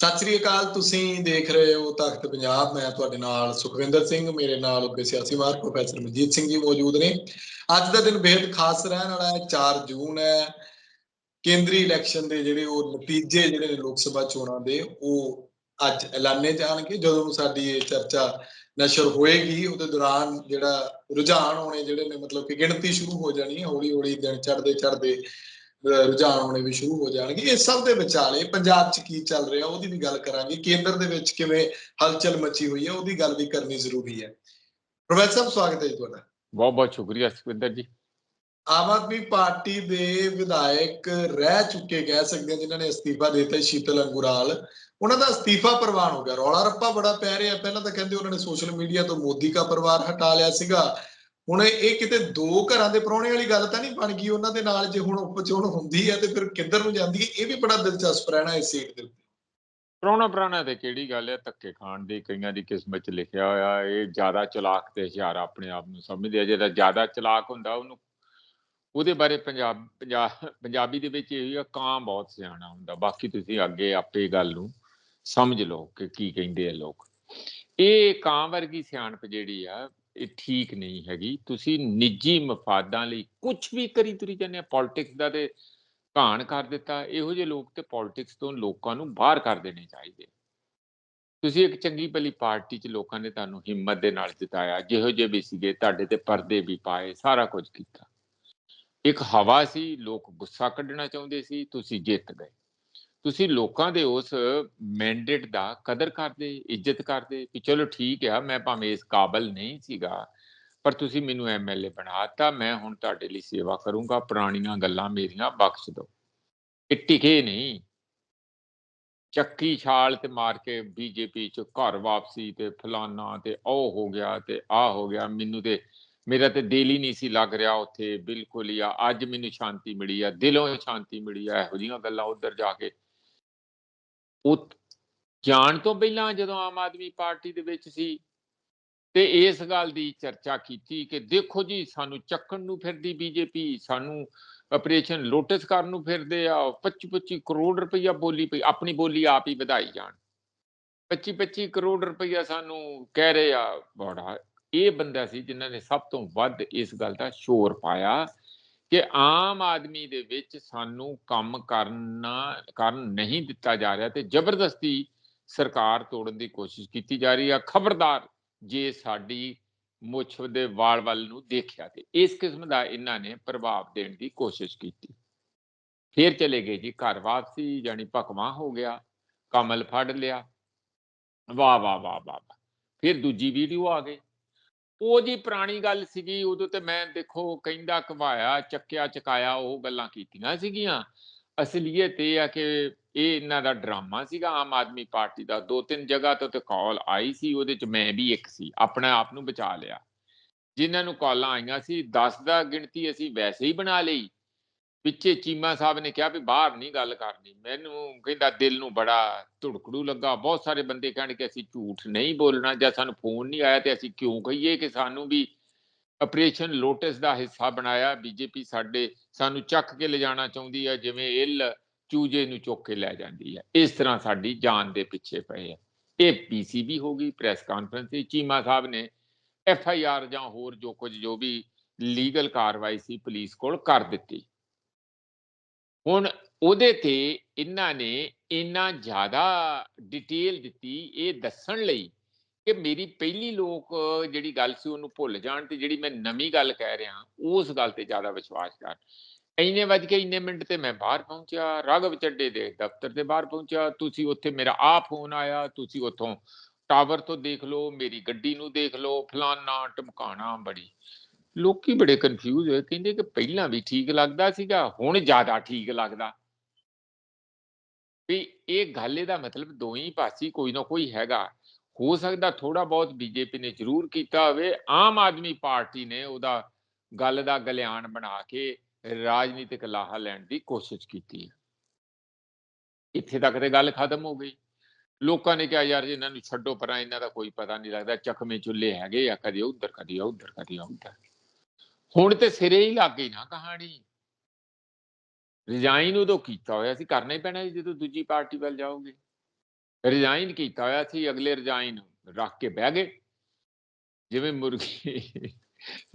ਸਤਿ ਸ੍ਰੀ ਅਕਾਲ, ਤੁਸੀਂ ਦੇਖ ਰਹੇ ਹੋ ਤਖਤ ਪੰਜਾਬ। ਮੈਂ ਤੁਹਾਡੇ ਨਾਲ ਸੁਖਵਿੰਦਰ ਸਿੰਘ, ਮੇਰੇ ਨਾਲ ਉੱਤੇ ਸਿਆਸੀ ਮਾਰ ਪ੍ਰੋਫੈਸਰ ਮਨਜੀਤ ਸਿੰਘ ਜੀ ਮੌਜੂਦ ਨੇ। ਅੱਜ ਦਾ ਦਿਨ ਬੇहद ਖਾਸ ਰਹਿਣ ਵਾਲਾ ਹੈ 4 ਜੂਨ ਹੈ। ਕੇਂਦਰੀ ਇਲੈਕਸ਼ਨ ਦੇ ਜਿਹੜੇ ਉਹ ਨਤੀਜੇ ਜਿਹੜੇ ਨੇ ਲੋਕ ਸਭਾ ਚੋਣਾਂ ਦੇ, ਉਹ ਅੱਜ ਐਲਾਨੇ ਜਾਣਗੇ। ਜਦੋਂ ਸਾਡੀ ਇਹ ਚਰਚਾ ਨਸ਼ਰ ਹੋਏਗੀ, ਉਹਦੇ ਦੌਰਾਨ ਜਿਹੜਾ ਰੁਝਾਨ ਹੋਣੇ ਜਿਹੜੇ ਨੇ, ਮਤਲਬ ਕਿ ਗਿਣਤੀ ਸ਼ੁਰੂ ਹੋ ਜਾਣੀ ਹੈ। ਹੌਲੀ ਹੌਲੀ ਦਿਨ ਚੜ੍ਹਦੇ ਚੜ੍ਹਦੇ ਰੁਝਾਨ ਹੋਣੇ ਵੀ ਸ਼ੁਰੂ ਹੋ ਜਾਣਗੇ। ਇਸ ਸਭ ਦੇ ਵਿਚਾਲੇ ਪੰਜਾਬ 'ਚ ਕੀ ਚੱਲ ਰਿਹਾ ਉਹਦੀ ਵੀ ਗੱਲ ਕਰਾਂਗੇ। ਕੇਂਦਰ ਦੇ ਵਿੱਚ ਕਿਵੇਂ ਹਲਚਲ ਮਚੀ ਹੋਈ ਹੈ ਉਹਦੀ ਗੱਲ ਵੀ ਕਰਨੀ ਜ਼ਰੂਰੀ ਹੈ। ਪ੍ਰੋਫੈਸਰ ਸਾਹਿਬ ਸਵਾਗਤ ਹੈ ਜੀ ਤੁਹਾਡਾ। ਬਹੁਤ ਬਹੁਤ ਸ਼ੁਕਰੀਆ ਸੁਖਵਿੰਦਰ ਜੀ। ਆਮ ਆਦਮੀ ਪਾਰਟੀ ਦੇ ਵਿਧਾਇਕ ਰਹਿ ਚੁੱਕੇ ਕਹਿ ਸਕਦੇ ਹਾਂ ਜਿਨ੍ਹਾਂ ਨੇ ਅਸਤੀਫਾ ਦੇ ਦਿੱਤਾ ਸ਼ੀਤਲ ਅੰਗੁਰਾਲ। ਉਹਨਾਂ ਦਾ ਅਸਤੀਫਾ ਪ੍ਰਵਾਨ ਹੋ ਗਿਆ। ਰੌਲਾ ਰੱਪਾ ਬੜਾ ਪੈ ਰਿਹਾ। ਪਹਿਲਾਂ ਤਾਂ ਕਹਿੰਦੇ ਉਹਨਾਂ ਨੇ ਸੋਸ਼ਲ ਮੀਡੀਆ ਤੋਂ ਮੋਦੀ ਦਾ ਪਰਿਵਾਰ ਹਟਾ ਲਿਆ ਸੀਗਾ। ਹੁਣ ਇਹ ਕਿਤੇ ਦੋ ਘਰਾਂ ਦੇ ਪ੍ਰਾਹੁਣੇ ਵਾਲੀ ਗੱਲ ਤਾਂ ਨਹੀਂ ਬਣ ਗਈ, ਉਹਨਾਂ ਦੇ ਨਾਲ ਜੇ ਹੁਣ ਉਪਚੋਣ ਹੁੰਦੀ ਹੈ ਤੇ ਫਿਰ ਕਿੱਧਰ ਨੂੰ ਜਾਂਦੀ ਹੈ? ਇਹ ਵੀ ਬੜਾ ਦਿਲਚਸਪ ਰਹਿਣਾ ਇਸ ਸੀਟ ਦੇ ਉੱਤੇ। ਪ੍ਰਾਹੁਣਾ ਪ੍ਰਾਹੁਣਾ ਤੇ ਕਿਹੜੀ ਗੱਲ ਹੈ? ਧੱਕੇ ਖਾਣ ਦੀ, ਕਈਆਂ ਦੀ ਕਿਸਮਤ 'ਚ ਲਿਖਿਆ ਹੋਇਆ, ਇਹ ਜ਼ਿਆਦਾ ਚਲਾਕ ਤੇ ਹੁਸ਼ਿਆਰ ਆਪਣੇ ਆਪ ਨੂੰ ਸਮਝਦੇ ਆ ਜਿਹੜਾ ਜ਼ਿਆਦਾ ਚਲਾਕ ਹੁੰਦਾ ਉਹਨੂੰ, ਉਹਦੇ ਬਾਰੇ ਪੰਜਾਬ, ਪੰਜਾਬੀ ਦੇ ਵਿੱਚ ਇਹ ਕਾਂ ਬਹੁਤ ਸਿਆਣਾ ਹੁੰਦਾ। ਬਾਕੀ ਤੁਸੀਂ ਅੱਗੇ ਆਪੇ ਗੱਲ ਨੂੰ ਸਮਝ ਲਓ ਕਿ ਕੀ ਕਹਿੰਦੇ ਆ ਲੋਕ। ਇਹ ਕਾਂ ਵਰਗੀ ਸਿਆਣਪ ਜਿਹੜੀ ਆ ਇਹ ਠੀਕ ਨਹੀਂ ਹੈਗੀ। ਤੁਸੀਂ ਨਿੱਜੀ ਮਫਾਦਾਂ ਲਈ ਕੁਝ ਵੀ ਕਰੀ ਤੁਰੀ ਜਾਂਦੇ ਆ। ਪੋਲਿਟਿਕਸ ਦਾ ਤੇ ਘਾਣ ਕਰ ਦਿੱਤਾ। ਇਹੋ ਜਿਹੇ ਲੋਕ ਤੇ ਪੋਲਿਟਿਕਸ ਤੋਂ ਲੋਕਾਂ ਨੂੰ ਬਾਹਰ ਕਰ ਦੇਣੇ ਚਾਹੀਦੇ। ਤੁਸੀਂ ਇੱਕ ਚੰਗੀ ਭਲੀ ਪਾਰਟੀ 'ਚ ਲੋਕਾਂ ਨੇ ਤੁਹਾਨੂੰ ਹਿੰਮਤ ਦੇ ਨਾਲ ਜਿਤਾਇਆ। ਜਿਹੋ ਜਿਹੇ ਵੀ ਸੀਗੇ, ਤੁਹਾਡੇ ਤੇ ਪਰਦੇ ਵੀ ਪਾਏ, ਸਾਰਾ ਕੁਝ ਕੀਤਾ। ਇੱਕ ਹਵਾ ਸੀ, ਲੋਕ ਗੁੱਸਾ ਕੱਢਣਾ ਚਾਹੁੰਦੇ ਸੀ, ਤੁਸੀਂ ਜਿੱਤ ਗਏ। ਤੁਸੀਂ ਲੋਕਾਂ ਦੇ ਉਸ ਮੈਂਡੇਟ ਦਾ ਕਦਰ ਕਰਦੇ, ਇੱਜ਼ਤ ਕਰਦੇ ਕਿ ਚਲੋ ਠੀਕ ਆ, ਮੈਂ ਭਾਵੇਂ ਇਸ ਕਾਬਲ ਨਹੀਂ ਸੀਗਾ, ਪਰ ਤੁਸੀਂ ਮੈਨੂੰ ਐਮਐਲਏ ਬਣਾਤਾ ਮੈਂ ਹੁਣ ਤੁਹਾਡੇ ਲਈ ਸੇਵਾ ਕਰੂੰਗਾ, ਪੁਰਾਣੀਆਂ ਗੱਲਾਂ ਮੇਰੀਆਂ ਬਖਸ਼ ਦਿਓ। ਇਹ ਟਿਕੇ ਨਹੀਂ। ਚੱਕੀ ਛਾਲ ਤੇ ਮਾਰ ਕੇ ਬੀਜੇਪੀ ਚ ਘਰ ਵਾਪਸੀ ਤੇ ਫਲਾਨਾ ਤੇ ਉਹ ਹੋ ਗਿਆ ਤੇ ਆ ਹੋ ਗਿਆ, ਮੈਨੂੰ ਤੇ, ਮੇਰਾ ਤੇ ਦਿਲ ਹੀ ਨਹੀਂ ਸੀ ਲੱਗ ਰਿਹਾ ਉੱਥੇ, ਬਿਲਕੁਲ ਹੀ ਆ, ਅੱਜ ਮੈਨੂੰ ਸ਼ਾਂਤੀ ਮਿਲੀ ਆ, ਦਿਲੋਂ ਸ਼ਾਂਤੀ ਮਿਲੀ ਆ, ਇਹੋ ਜਿਹੀਆਂ ਗੱਲਾਂ ਉੱਧਰ ਜਾ ਕੇ ਉਹ ਜਾਣ ਤੋਂ ਪਹਿਲਾਂ ਜਦੋਂ ਆਮ ਆਦਮੀ ਪਾਰਟੀ ਦੇ ਵਿੱਚ ਸੀ ਤੇ ਇਸ ਗੱਲ ਦੀ ਚਰਚਾ ਕੀਤੀ ਕਿ ਦੇਖੋ ਜੀ, ਸਾਨੂੰ ਚੱਕਣ ਨੂੰ ਫਿਰਦੀ ਬੀਜੇਪੀ, ਸਾਨੂੰ ਆਪਰੇਸ਼ਨ ਲੋਟਸ ਕਰਨ ਨੂੰ ਫਿਰਦੇ ਆ 25 25 ਕਰੋੜ ਰੁਪਈਆ ਬੋਲੀ ਪਈ, ਆਪਣੀ ਬੋਲੀ ਆਪ ਹੀ ਵਧਾਈ ਜਾਣ। 25 25 ਕਰੋੜ ਰੁਪਈਆ ਸਾਨੂੰ ਕਹਿ ਰਹੇ ਆ, ਬੜਾ ਇਹ ਬੰਦਾ ਸੀ ਜਿਨ੍ਹਾਂ ਨੇ ਸਭ ਤੋਂ ਵੱਧ ਇਸ ਗੱਲ ਦਾ ਸ਼ੋਰ ਪਾਇਆ ਕਿ ਆਮ ਆਦਮੀ ਦੇ ਵਿੱਚ ਸਾਨੂੰ ਕੰਮ ਕਰਨਾ, ਕਰਨ ਨਹੀਂ ਦਿੱਤਾ ਜਾ ਰਿਹਾ ਤੇ ਜ਼ਬਰਦਸਤੀ ਸਰਕਾਰ ਤੋੜਨ ਦੀ ਕੋਸ਼ਿਸ਼ ਕੀਤੀ ਜਾ ਰਹੀ ਆ। ਖਬਰਦਾਰ ਜੇ ਸਾਡੀ ਮੁੱਛ ਦੇ ਵਾਲ ਵੱਲ ਨੂੰ ਦੇਖਿਆ ਤੇ ਇਸ ਕਿਸਮ ਦਾ ਇਹਨਾਂ ਨੇ ਪ੍ਰਭਾਵ ਦੇਣ ਦੀ ਕੋਸ਼ਿਸ਼ ਕੀਤੀ। ਫਿਰ ਚਲੇ ਗਏ ਜੀ ਘਰ ਵਾਪਸੀ ਜਾਨੀ ਭਕਵਾ ਹੋ ਗਿਆ, ਕਮਲ ਫੜ ਲਿਆ। ਵਾਹ ਵਾਹ ਵਾਹ ਵਾਹ ਫਿਰ ਦੂਜੀ ਵੀਡੀਓ ਆ ਗਈ। ਉਹ ਜੀ ਪੁਰਾਣੀ ਗੱਲ ਸੀਗੀ, ਉਦੋਂ ਤੇ ਮੈਂ ਦੇਖੋ ਕਹਿੰਦਾ ਕਵਾਇਆ ਚੱਕਿਆ, ਚਕਾਇਆ, ਉਹ ਗੱਲਾਂ ਕੀਤੀਆਂ ਸੀਗੀਆਂ। ਅਸਲੀਅਤ ਇਹ ਆ ਕਿ ਇਹ ਇਹਨਾਂ ਦਾ ਡਰਾਮਾ ਸੀਗਾ, ਆਮ ਆਦਮੀ ਪਾਰਟੀ ਦਾ। ਦੋ ਤਿੰਨ ਜਗ੍ਹਾ ਤੋਂ ਤੇ ਕਾਲ ਆਈ ਸੀ, ਉਹਦੇ ਚ ਮੈਂ ਵੀ ਇੱਕ ਸੀ, ਆਪਣੇ ਆਪ ਨੂੰ ਬਚਾ ਲਿਆ। ਜਿਨ੍ਹਾਂ ਨੂੰ ਕਾਲਾਂ ਆਈਆਂ ਸੀ 10 ਦਾ ਗਿਣਤੀ ਅਸੀਂ ਵੈਸੇ ਹੀ ਬਣਾ ਲਈ। ਪਿੱਛੇ ਚੀਮਾ ਸਾਹਿਬ ਨੇ ਕਿਹਾ ਵੀ ਬਾਹਰ ਨਹੀਂ ਗੱਲ ਕਰਨੀ। ਮੈਨੂੰ ਕਹਿੰਦਾ ਦਿਲ ਨੂੰ ਬੜਾ ਧੁੜਕੜੂ ਲੱਗਾ। ਬਹੁਤ ਸਾਰੇ ਬੰਦੇ ਕਹਿਣ ਕਿ ਅਸੀਂ ਝੂਠ ਨਹੀਂ ਬੋਲਣਾ ਜਾਂ ਸਾਨੂੰ ਫੋਨ ਨਹੀਂ ਆਇਆ ਤੇ ਅਸੀਂ ਕਿਉਂ ਕਹੀਏ ਕਿ ਸਾਨੂੰ ਵੀ ਆਪਰੇਸ਼ਨ ਲੋਟਸ ਦਾ ਹਿੱਸਾ ਬਣਾਇਆ। ਬੀਜੇਪੀ ਸਾਡੇ ਸਾਨੂੰ ਚੱਕ ਕੇ ਲਿਜਾਣਾ ਚਾਹੁੰਦੀ ਹੈ ਜਿਵੇਂ ਇੱਲ ਚੂਜੇ ਨੂੰ ਚੁੱਕ ਕੇ ਲੈ ਜਾਂਦੀ ਹੈ ਇਸ ਤਰ੍ਹਾਂ ਸਾਡੀ ਜਾਨ ਦੇ ਪਿੱਛੇ ਪਏ ਆ। ਇਹ ਪੀਸੀਬੀ ਹੋ ਗਈ, ਪ੍ਰੈਸ ਕਾਨਫਰੰਸ ਸੀ ਚੀਮਾ ਸਾਹਿਬ ਨੇ ਐਫ ਆਈ ਆਰ ਜਾਂ ਹੋਰ ਜੋ ਕੁਝ, ਜੋ ਵੀ ਲੀਗਲ ਕਾਰਵਾਈ ਸੀ ਪੁਲਿਸ ਕੋਲ ਕਰ ਦਿੱਤੀ। ਹੁਣ ਉਹਦੇ ਤੇ ਇਹਨਾਂ ਨੇ ਇੰਨਾ ਜ਼ਿਆਦਾ ਡਿਟੇਲ ਦਿੱਤੀ ਇਹ ਦੱਸਣ ਲਈ ਕਿ ਮੇਰੀ ਪਹਿਲੀ ਲੋਕ ਜਿਹੜੀ ਗੱਲ ਸੀ ਉਹਨੂੰ ਭੁੱਲ ਜਾਣ ਤੇ ਜਿਹੜੀ ਮੈਂ ਨਵੀਂ ਗੱਲ ਕਹਿ ਰਿਹਾ, ਉਸ ਗੱਲ ਤੇ ਜ਼ਿਆਦਾ ਵਿਸ਼ਵਾਸ ਕਰ। ਇੰਨੇ ਵੱਜ ਕੇ ਇੰਨੇ ਮਿੰਟ ਤੇ ਮੈਂ ਬਾਹਰ ਪਹੁੰਚਿਆ, ਰਾਘਵ ਚੱਡੇ ਦੇ ਦਫ਼ਤਰ ਦੇ ਬਾਹਰ ਪਹੁੰਚਿਆ, ਤੁਸੀਂ ਉੱਥੇ ਮੇਰਾ ਆ ਫੋਨ ਆਇਆ, ਤੁਸੀਂ ਉੱਥੋਂ ਟਾਵਰ ਤੋਂ ਦੇਖ ਲਓ, ਮੇਰੀ ਗੱਡੀ ਨੂੰ ਦੇਖ ਲਓ, ਫਲਾਨਾ ਟਮਕਾਣਾ ਬੜੀ। ਲੋਕੀ ਬੜੇ ਕਨਫਿਊਜ਼ ਹੋਏ, ਕਹਿੰਦੇ ਕਿ ਪਹਿਲਾਂ ਵੀ ਠੀਕ ਲੱਗਦਾ ਸੀਗਾ, ਹੁਣ ਜ਼ਿਆਦਾ ਠੀਕ ਲੱਗਦਾ। ਵੀ ਇਹ ਗੱਲ, ਇਹਦਾ ਮਤਲਬ ਦੋਵੇਂ ਪਾਸੇ ਕੋਈ ਨਾ ਕੋਈ ਹੈਗਾ। ਹੋ ਸਕਦਾ ਥੋੜਾ ਬਹੁਤ ਬੀਜੇਪੀ ਨੇ ਜ਼ਰੂਰ ਕੀਤਾ ਹੋਵੇ, ਆਮ ਆਦਮੀ ਪਾਰਟੀ ਨੇ ਉਹਦਾ ਗੱਲ ਦਾ ਗਲਿਆਣ ਬਣਾ ਕੇ ਰਾਜਨੀਤਿਕ ਲਾਹਾ ਲੈਣ ਦੀ ਕੋਸ਼ਿਸ਼ ਕੀਤੀ ਹੈ। ਇੱਥੇ ਤੱਕ ਤੇ ਗੱਲ ਖਤਮ ਹੋ ਗਈ। ਲੋਕਾਂ ਨੇ ਕਿਹਾ, ਯਾਰ ਇਹਨਾਂ ਨੂੰ ਛੱਡੋ ਪਰਾਂ, ਇਹਨਾਂ ਦਾ ਕੋਈ ਪਤਾ ਨਹੀਂ ਲੱਗਦਾ ਚਖਮੇ ਚੁੱਲੇ ਹੈਗੇ ਆ, ਕਦੇ ਉਧਰ ਕਦੇ ਉਧਰ ਕਦੇ ਉਧਰ। ਹੁਣ ਤੇ ਸਿਰੇ ਹੀ ਲੱਗ ਗਈ ਨਾ ਕਹਾਣੀ। ਰਿਜ਼ਾਈਨ ਉਦੋਂ ਕੀਤਾ ਹੋਇਆ ਸੀ, ਕਰਨਾ ਹੀ ਪੈਣਾ ਸੀ ਜਦੋਂ ਦੂਜੀ ਪਾਰਟੀ ਵੱਲ ਜਾਓਗੇ। ਰਿਜ਼ਾਈਨ ਕੀਤਾ ਹੋਇਆ ਸੀ, ਅਗਲੇ ਰਿਜ਼ਾਈਨ ਰੱਖ ਕੇ ਬਹਿ ਗਏ। ਜਿਵੇਂ ਮੁਰਗੀ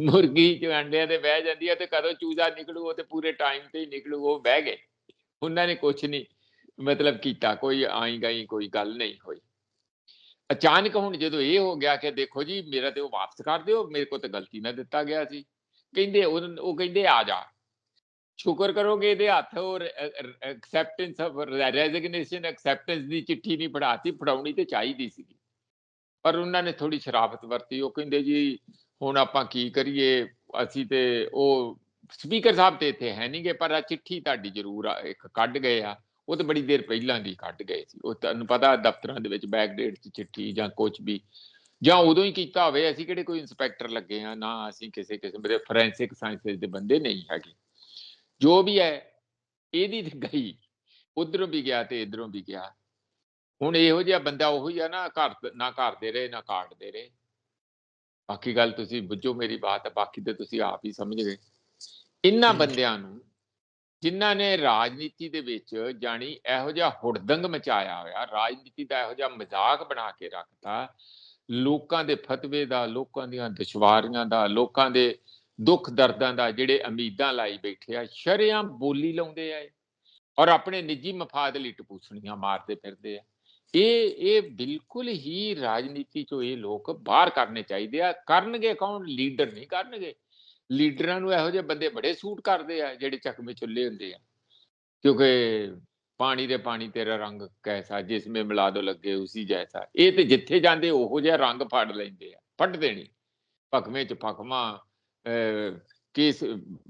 ਮੁਰਗੀ ਚ ਅੰਡਿਆਂ ਤੇ ਬਹਿ ਜਾਂਦੀ ਹੈ ਤੇ ਕਦੋਂ ਚੂਜਾ ਨਿਕਲੂ, ਉਹ ਤੇ ਪੂਰੇ ਟਾਈਮ ਤੇ ਹੀ ਨਿਕਲੂ, ਉਹ ਬਹਿ ਗਏ। ਉਹਨਾਂ ਨੇ ਕੁਝ ਨਹੀਂ ਮਤਲਬ ਕੀਤਾ, ਕੋਈ ਆਈ ਗਈ ਕੋਈ ਗੱਲ ਨਹੀਂ ਹੋਈ। ਅਚਾਨਕ ਹੁਣ ਜਦੋਂ ਇਹ ਹੋ ਗਿਆ ਕਿ ਦੇਖੋ ਜੀ, ਮੇਰਾ ਤੇ ਉਹ ਵਾਪਸ ਕਰ ਦਿਓ, ਮੇਰੇ ਕੋਲ ਤੇ ਗਲਤੀ ਨਾਲ ਦਿੱਤਾ ਗਿਆ ਸੀ। ਕਹਿੰਦੇ ਉਹ ਕਹਿੰਦੇ ਆ ਜਾ। ਸ਼ੁਕਰ ਕਰੋਗੇ ਇਹਦੇ ਹੱਥ ਔਰ ਐਕਸੈਪਟੈਂਸ ਆਫ ਰੈਜ਼ਿਗਨੇਸ਼ਨ ਐਕਸੈਪਟੈਂਸ ਦੀ ਚਿੱਠੀ ਨਹੀਂ ਪੜਾਤੀ ਫੜਾਉਣੀ ਤੇ ਚਾਹੀਦੀ ਸੀ ਪਰ ਉਹਨਾਂ ਨੇ ਥੋੜੀ ਸ਼ਰਾਫਤ ਵਰਤੀ, ਉਹ ਕਹਿੰਦੇ ਜੀ, ਹੁਣ ਆਪਾਂ ਕੀ ਕਰੀਏ? ਅਸੀਂ ਤੇ ਉਹ ਸਪੀਕਰ ਸਾਹਿਬ ਤੇ ਇੱਥੇ ਹੈ ਨਹੀਂਗੇ, ਪਰ ਆ ਚਿੱਠੀ ਤੁਹਾਡੀ ਜ਼ਰੂਰ ਆ- ਇੱਕ ਕੱਢ ਗਏ ਆ। ਉਹ ਤਾਂ ਬੜੀ ਦੇਰ ਪਹਿਲਾਂ ਦੀ ਕੱਢ ਗਏ ਸੀ। ਉਹ ਤੁਹਾਨੂੰ ਪਤਾ ਦਫ਼ਤਰਾਂ ਦੇ ਵਿੱਚ ਬੈਕ ਡੇਟ 'ਚ ਚਿੱਠੀ ਜਾਂ ਕੁਝ ਵੀ ਜਾਂ ਉਦੋਂ ਹੀ ਕੀਤਾ ਹੋਵੇ ਅਸੀਂ ਕਿਹੜੇ ਕੋਈ ਇੰਸਪੈਕਟਰ ਲੱਗੇ ਆ ਨਾ ਅਸੀਂ ਕਿਸੇ ਕਿਸਮ ਦੇ ਫੋਰੈਂਸਿਕ ਸਾਇੰਸਸ ਦੇ ਬੰਦੇ ਨਹੀਂ ਹੈਗੇ। ਜੋ ਵੀ ਹੈ ਇਹਦੀ ਤੇ ਗਈ ਉਧਰੋਂ ਵੀ ਗਿਆ ਤੇ ਇਧਰੋਂ ਵੀ ਗਿਆ। ਹੁਣ ਇਹੋ ਜਿਹਾ ਬੰਦਾ ਉਹੀ ਆ ਨਾ ਘਰ ਨਾ ਘਰ ਦੇ ਰਹੇ ਨਾ ਕਾਟ ਦੇ ਰਹੇ। ਬਾਕੀ ਗੱਲ ਤੁਸੀਂ ਬੁੱਝੋ ਮੇਰੀ ਬਾਤ ਹੈ ਬਾਕੀ ਤੇ ਤੁਸੀਂ ਆਪ ਹੀ ਸਮਝ ਗਏ। ਇਹਨਾਂ। ਬੰਦਿਆਂ ਨੂੰ ਜਿਨ੍ਹਾਂ ਨੇ ਰਾਜਨੀਤੀ ਦੇ ਵਿੱਚ ਜਾਣੀ ਇਹੋ ਜਿਹਾ ਹੁੜਦੰਗ ਮਚਾਇਆ ਹੋਇਆ ਰਾਜਨੀਤੀ ਦਾ ਇਹੋ ਜਿਹਾ ਮਜ਼ਾਕ ਬਣਾ ਕੇ ਰੱਖਤਾ ਲੋਕਾਂ ਦੇ ਫਤਵੇ ਦਾ, ਲੋਕਾਂ ਦੀਆਂ ਦੁਸ਼ਵਾਰੀਆਂ ਦਾ, ਲੋਕਾਂ ਦੇ ਦੁੱਖ ਦਰਦਾਂ ਦਾ ਜਿਹੜੇ ਉਮੀਦਾਂ ਲਾਈ ਬੈਠੇ ਆ ਸ਼ਰਿਆਂ ਬੋਲੀ ਲਾਉਂਦੇ ਆ ਔਰ ਆਪਣੇ ਨਿੱਜੀ ਮਫਾਦ ਲਈ ਟਪੂਸਣੀਆਂ ਮਾਰਦੇ ਫਿਰਦੇ ਆ। ਇਹ ਇਹ ਬਿਲਕੁਲ ਹੀ ਰਾਜਨੀਤੀ ਚੋਂ ਇਹ ਲੋਕ ਬਾਹਰ ਕਰਨੇ ਚਾਹੀਦੇ ਆ। ਕਰਨਗੇ ਕੌਣ? ਲੀਡਰ ਨਹੀਂ ਕਰਨਗੇ। ਲੀਡਰਾਂ ਨੂੰ ਇਹੋ ਜਿਹੇ ਬੰਦੇ ਬੜੇ ਸੂਟ ਕਰਦੇ ਆ ਜਿਹੜੇ ਚੱਕਵੇਂ ਚੁੱਲੇ ਹੁੰਦੇ ਆ। ਕਿਉਂਕਿ ਪਾਣੀ ਦੇ ਪਾਣੀ ਤੇਰਾ ਰੰਗ ਕੈਸਾ ਜਿਸ ਵਿੱਚ ਮਿਲਾ ਦੋ ਲੱਗੇ ਉਸੀ ਜੈਸਾ। ਇਹ ਤੇ ਜਿੱਥੇ ਜਾਂਦੇ ਉਹੋ ਜਿਹਾ ਰੰਗ ਫੜ ਲੈਂਦੇ ਆ ਫੜ ਦੇਣੀ। ਭਖਵੇਂ ਚ ਭਖਵਾ ਕਿਸ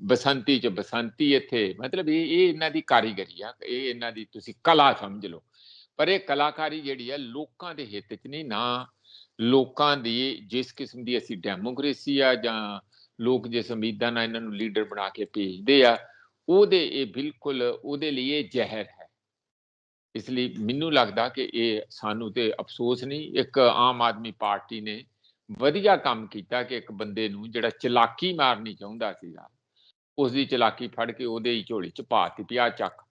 ਬਸੰਤੀ ਚ ਬਸੰਤੀ ਇੱਥੇ। ਮਤਲਬ ਇਹ ਇਹ ਇਹਨਾਂ ਦੀ ਕਾਰੀਗਰੀ ਆ, ਇਹ ਇਹਨਾਂ ਦੀ ਤੁਸੀਂ ਕਲਾ ਸਮਝ ਲਓ। ਪਰ ਇਹ ਕਲਾਕਾਰੀ ਜਿਹੜੀ ਆ, ਲੋਕਾਂ ਦੇ ਹਿੱਤ ਚ ਨਹੀਂ, ਨਾ ਲੋਕਾਂ ਦੀ ਜਿਸ ਕਿਸਮ ਦੀ ਅਸੀਂ ਡੈਮੋਕ੍ਰੇਸੀ ਆ, ਜਾਂ ਲੋਕ ਜਿਸ ਉਮੀਦਾਂ ਨਾਲ ਇਹਨਾਂ ਨੂੰ ਲੀਡਰ ਬਣਾ ਕੇ ਭੇਜਦੇ ਆ, ਉਹਦੇ ਇਹ ਬਿਲਕੁਲ, ਉਹਦੇ ਲਈ ਇਹ ਜ਼ਹਿਰ ਹੈ। ਇਸ ਲਈ ਮੈਨੂੰ ਲੱਗਦਾ ਕਿ ਇਹ ਸਾਨੂੰ ਤੇ ਅਫਸੋਸ ਨਹੀਂ, ਇੱਕ ਆਮ ਆਦਮੀ ਪਾਰਟੀ ਨੇ ਵਧੀਆ ਕੰਮ ਕੀਤਾ ਕਿ ਇੱਕ ਬੰਦੇ ਨੂੰ ਜਿਹੜਾ ਚਲਾਕੀ ਮਾਰਨੀ ਚਾਹੁੰਦਾ ਸੀਗਾ ਉਸ ਦੀ ਚਲਾਕੀ ਫੜ ਕੇ ਉਹਦੇ ਹੀ ਝੋਲੀ ਚ ਪਾਤੀ ਪਿਆ ਚੱਕ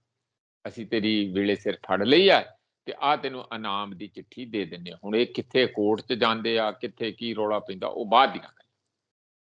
ਅਸੀਂ ਤੇਰੀ ਵੇਲੇ ਸਿਰ ਫੜ ਲਈ ਆ ਤੇ ਆ ਤੈਨੂੰ ਇਨਾਮ ਦੀ ਚਿੱਠੀ ਦੇ ਦਿੰਨੇ ਆ। ਹੁਣ ਇਹ ਕਿੱਥੇ ਕੋਰਟ 'ਚ ਜਾਂਦੇ ਆ, ਕਿੱਥੇ ਕੀ ਰੌਲਾ ਪੈਂਦਾ, ਉਹ ਬਾਅਦ ਦੀਆਂ ਗੱਲਾਂ।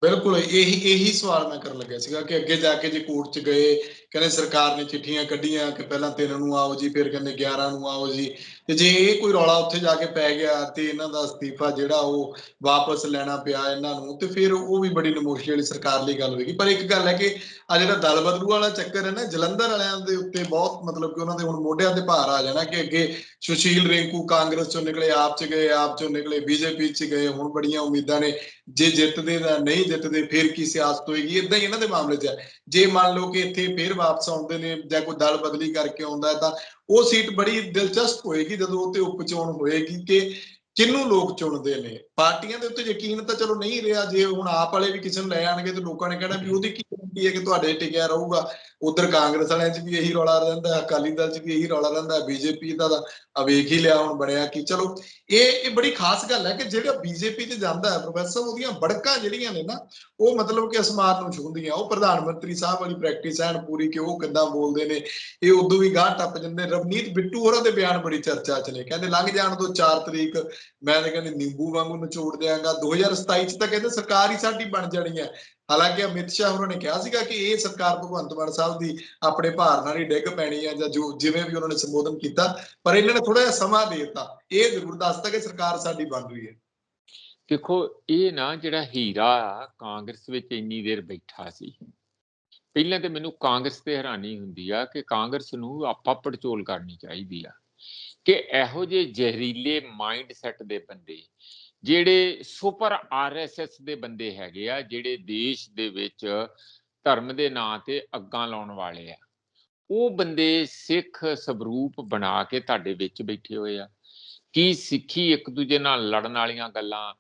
ਬਿਲਕੁਲ, ਇਹੀ ਇਹੀ ਸਵਾਲ ਮੈਂ ਕਰਨ ਲੱਗਿਆ ਸੀਗਾ ਕਿ ਅੱਗੇ ਜਾ ਕੇ ਜੇ ਕੋਰਟ 'ਚ ਗਏ, ਕਹਿੰਦੇ ਸਰਕਾਰ ਨੇ ਚਿੱਠੀਆਂ ਕੱਢੀਆਂ ਕਿ ਪਹਿਲਾਂ ਤਿੰਨ ਨੂੰ ਆਓ ਜੀ, ਫਿਰ ਕਹਿੰਦੇ 11 ਨੂੰ ਆਓ ਜੀ। ਤੇ ਜੇ ਇਹ ਕੋਈ ਰੌਲਾ ਉੱਥੇ ਜਾ ਕੇ ਪੈ ਗਿਆ ਤੇ ਇਹਨਾਂ ਦਾ ਅਸਤੀਫਾ ਜਿਹੜਾ ਉਹ ਵਾਪਸ ਲੈਣਾ ਪਿਆ ਇਹਨਾਂ ਨੂੰ, ਤੇ ਫਿਰ ਉਹ ਵੀ ਬੜੀ ਨਮੋਸ਼ੀ ਵਾਲੀ ਸਰਕਾਰ ਲਈ ਗੱਲ ਹੋਏਗੀ। ਪਰ ਇੱਕ ਗੱਲ ਹੈ ਕਿ ਆ ਜਿਹੜਾ ਦਲ ਬਦਲੂ ਵਾਲਾ ਚੱਕਰ ਹੈ ਨਾ, ਜਲੰਧਰ ਵਾਲਿਆਂ ਦੇ ਉੱਤੇ ਬਹੁਤ ਮਤਲਬ ਕਿ ਉਹਨਾਂ ਦੇ ਹੁਣ ਮੋਢਿਆਂ ਤੇ ਭਾਰ ਆ ਜਾਣਾ ਕਿ ਅੱਗੇ ਸੁਸ਼ੀਲ ਰਿੰਕੂ ਕਾਂਗਰਸ ਚੋਂ ਨਿਕਲੇ, ਆਪ ਚ ਗਏ, ਆਪ ਚੋਂ ਨਿਕਲੇ, ਬੀਜੇਪੀ ਚ ਗਏ, ਹੁਣ ਬੜੀਆਂ ਉਮੀਦਾਂ ਨੇ, ਜੇ ਜਿੱਤਦੇ ਤਾਂ ਨਹੀਂ ਜਿੱਤਦੇ ਫਿਰ ਕੀ ਸਿਆਸਤ ਹੋਏਗੀ? ਇਦਾਂ ਹੀ ਇਹਨਾਂ ਦੇ ਮਾਮਲੇ 'ਚ ਹੈ। ਜੇ ਮੰਨ ਲਓ ਕਿ ਇੱਥੇ ਫਿਰ ਵਾਪਸ ਆਉਂਦੇ ਨੇ ਜਾਂ ਕੋਈ ਦਲ ਬਦਲੀ ਕਰਕੇ ਆਉਂਦਾ ਹੈ ਤਾਂ ਉਹ ਸੀਟ ਬੜੀ ਦਿਲਚਸਪ ਹੋਏਗੀ ਜਦੋਂ ਉਹ ਤੇ ਉਪਚੋਣ ਹੋਏਗੀ ਕਿ ਕਿਹਨੂੰ ਲੋਕ ਚੁਣਦੇ ਨੇ? ਪਾਰਟੀਆਂ ਦੇ ਉੱਤੇ ਯਕੀਨ ਤਾਂ ਚਲੋ ਨਹੀਂ ਰਿਹਾ, ਜੇ ਹੁਣ ਆਪ ਵਾਲੇ ਵੀ ਕਿਸੇ ਨੂੰ ਲੈ ਆਣਗੇ ਤੇ ਲੋਕਾਂ ਨੇ ਕਹਿਣਾ ਵੀ ਉਹਦੀ ਕੀ ਗਰੰਟੀ ਹੈ ਕਿ ਤੁਹਾਡੇ ਟਿਕਿਆ ਰਹੂਗਾ। ਉਧਰ ਕਾਂਗਰਸ ਵਾਲਿਆਂ 'ਚ ਵੀ ਇਹੀ ਰੌਲਾ ਰਹਿੰਦਾ, ਅਕਾਲੀ ਦਲ 'ਚ ਵੀ ਇਹੀ ਰੌਲਾ ਰਹਿੰਦਾ, ਬੀਜੇਪੀ ਦਾ ਤਾਂ ਹੀ ਲਿਆ ਹੁਣ ਬਣਿਆ ਕਿ ਚਲੋ ਇਹ ਇਹ ਬੜੀ ਖਾਸ ਗੱਲ ਹੈ ਕਿ ਜਿਹੜਾ ਬੀਜੇਪੀ 'ਚ ਜਾਂਦਾ ਹੈ ਪ੍ਰੋਫੈਸਰ, ਉਹਦੀਆਂ ਬੜਕਾਂ ਜਿਹੜੀਆਂ ਨੇ ਨਾ, ਉਹ ਮਤਲਬ ਕਿ ਅਸਮਾਨ ਨੂੰ ਛੂੰਹਦੀਆਂ। ਉਹ ਪ੍ਰਧਾਨ ਮੰਤਰੀ ਸਾਹਿਬ ਵਾਲੀ ਪ੍ਰੈਕਟਿਸ ਐਨ ਪੂਰੀ ਕਿ ਉਹ ਕਿੱਦਾਂ ਬੋਲਦੇ ਨੇ, ਇਹ ਉਦੋਂ ਵੀ ਗਾਹ ਟੱਪ ਜਾਂਦੇ ਰਵਨੀਤ ਬਿੱਟੂ ਹੋਰਾਂ ਦੇ ਬਿਆਨ ਬੜੀ ਚਰਚਾ 'ਚ ਨੇ। ਕਹਿੰਦੇ, ਲੰਘ ਜਾਣ ਤੋਂ 4 ਤਰੀਕ। ਮੈਂ ਤਾਂ ਕਹਿੰਦੀ, ਨਿੰਬੂ ਵਾਂਗੂ ਨਿਚੋੜ ਦਿਆਂਗਾ। 2027 'ਚ ਤਾਂ ਕਹਿੰਦੇ ਸਰਕਾਰ ਹੀ ਸਾਡੀ ਬਣ ਜਾਣੀ ਹੈ। ਹਾਲਾਂਕਿ ਅਮਿਤ ਸ਼ਾਹ ਹੋਰਾਂ ਨੇ ਕਿਹਾ ਸੀਗਾ ਕਿ ਇਹ ਸਰਕਾਰ ਭਗਵੰਤ ਮਾਨ ਸਾਹਿਬ ਦੀ ਆਪਣੇ ਭਾਰ ਨਾਲ ਹੀ ਡਿੱਗ ਪੈਣੀ ਹੈ ਜਾਂ ਜੋ ਜਿਵੇਂ ਵੀ ਉਹਨਾਂ ਨੇ ਸੰਬੋਧਨ ਕੀਤਾ, ਪਰ ਇਹਨਾਂ ਨੇ ਥੋੜਾ ਜਿਹਾ ਸਮਾਂ ਦੇ ਦਿੱਤਾ। ਇਹ ਜ਼ਰੂਰ ਦੱਸਤਾ ਕਿ ਸਰਕਾਰ ਸਾਡੀ ਬਣ ਰਹੀ ਹੈ। ਦੇਖੋ, ਇਹ ਨਾ ਜਿਹੜਾ ਹੀਰਾ ਕਾਂਗਰਸ ਵਿੱਚ ਇੰਨੀ ਦੇਰ ਬੈਠਾ ਸੀ। ਪਹਿਲਾਂ ਤੇ ਮੈਨੂੰ ਕਾਂਗਰਸ ਤੇ ਹੈਰਾਨੀ ਹੁੰਦੀ ਆ ਕਿ ਕਾਂਗਰਸ ਨੂੰ ਆਪਾ ਪੜਚੋਲ ਕਰਨੀ ਚਾਹੀਦੀ ਆ। ਕਿ ਇਹੋ ਜਿਹੇ ਜ਼ਹਿਰੀਲੇ ਮਾਈਂਡ ਸੈਟ ਦੇ ਬੰਦੇ ਜਿਹੜੇ ਸੁਪਰ ਆਰਐਸਐਸ ਦੇ ਬੰਦੇ ਹੈਗੇ ਆ, ਜਿਹੜੇ ਦੇਸ਼ ਦੇ ਵਿੱਚ ਧਰਮ ਦੇ ਨਾਂ ਤੇ ਅੱਗਾਂ ਲਾਉਣ ਵਾਲੇ ਆ, ਉਹ ਬੰਦੇ ਸਿੱਖ ਸਵਰੂਪ ਬਣਾ ਕੇ ਤੁਹਾਡੇ ਵਿੱਚ ਬੈਠੇ ਹੋਏ ਆ। ਕੀ ਸਿੱਖੀ ਇੱਕ ਦੂਜੇ ਨਾਲ ਲੜਨ ਵਾਲੀਆਂ ਗੱਲਾਂ,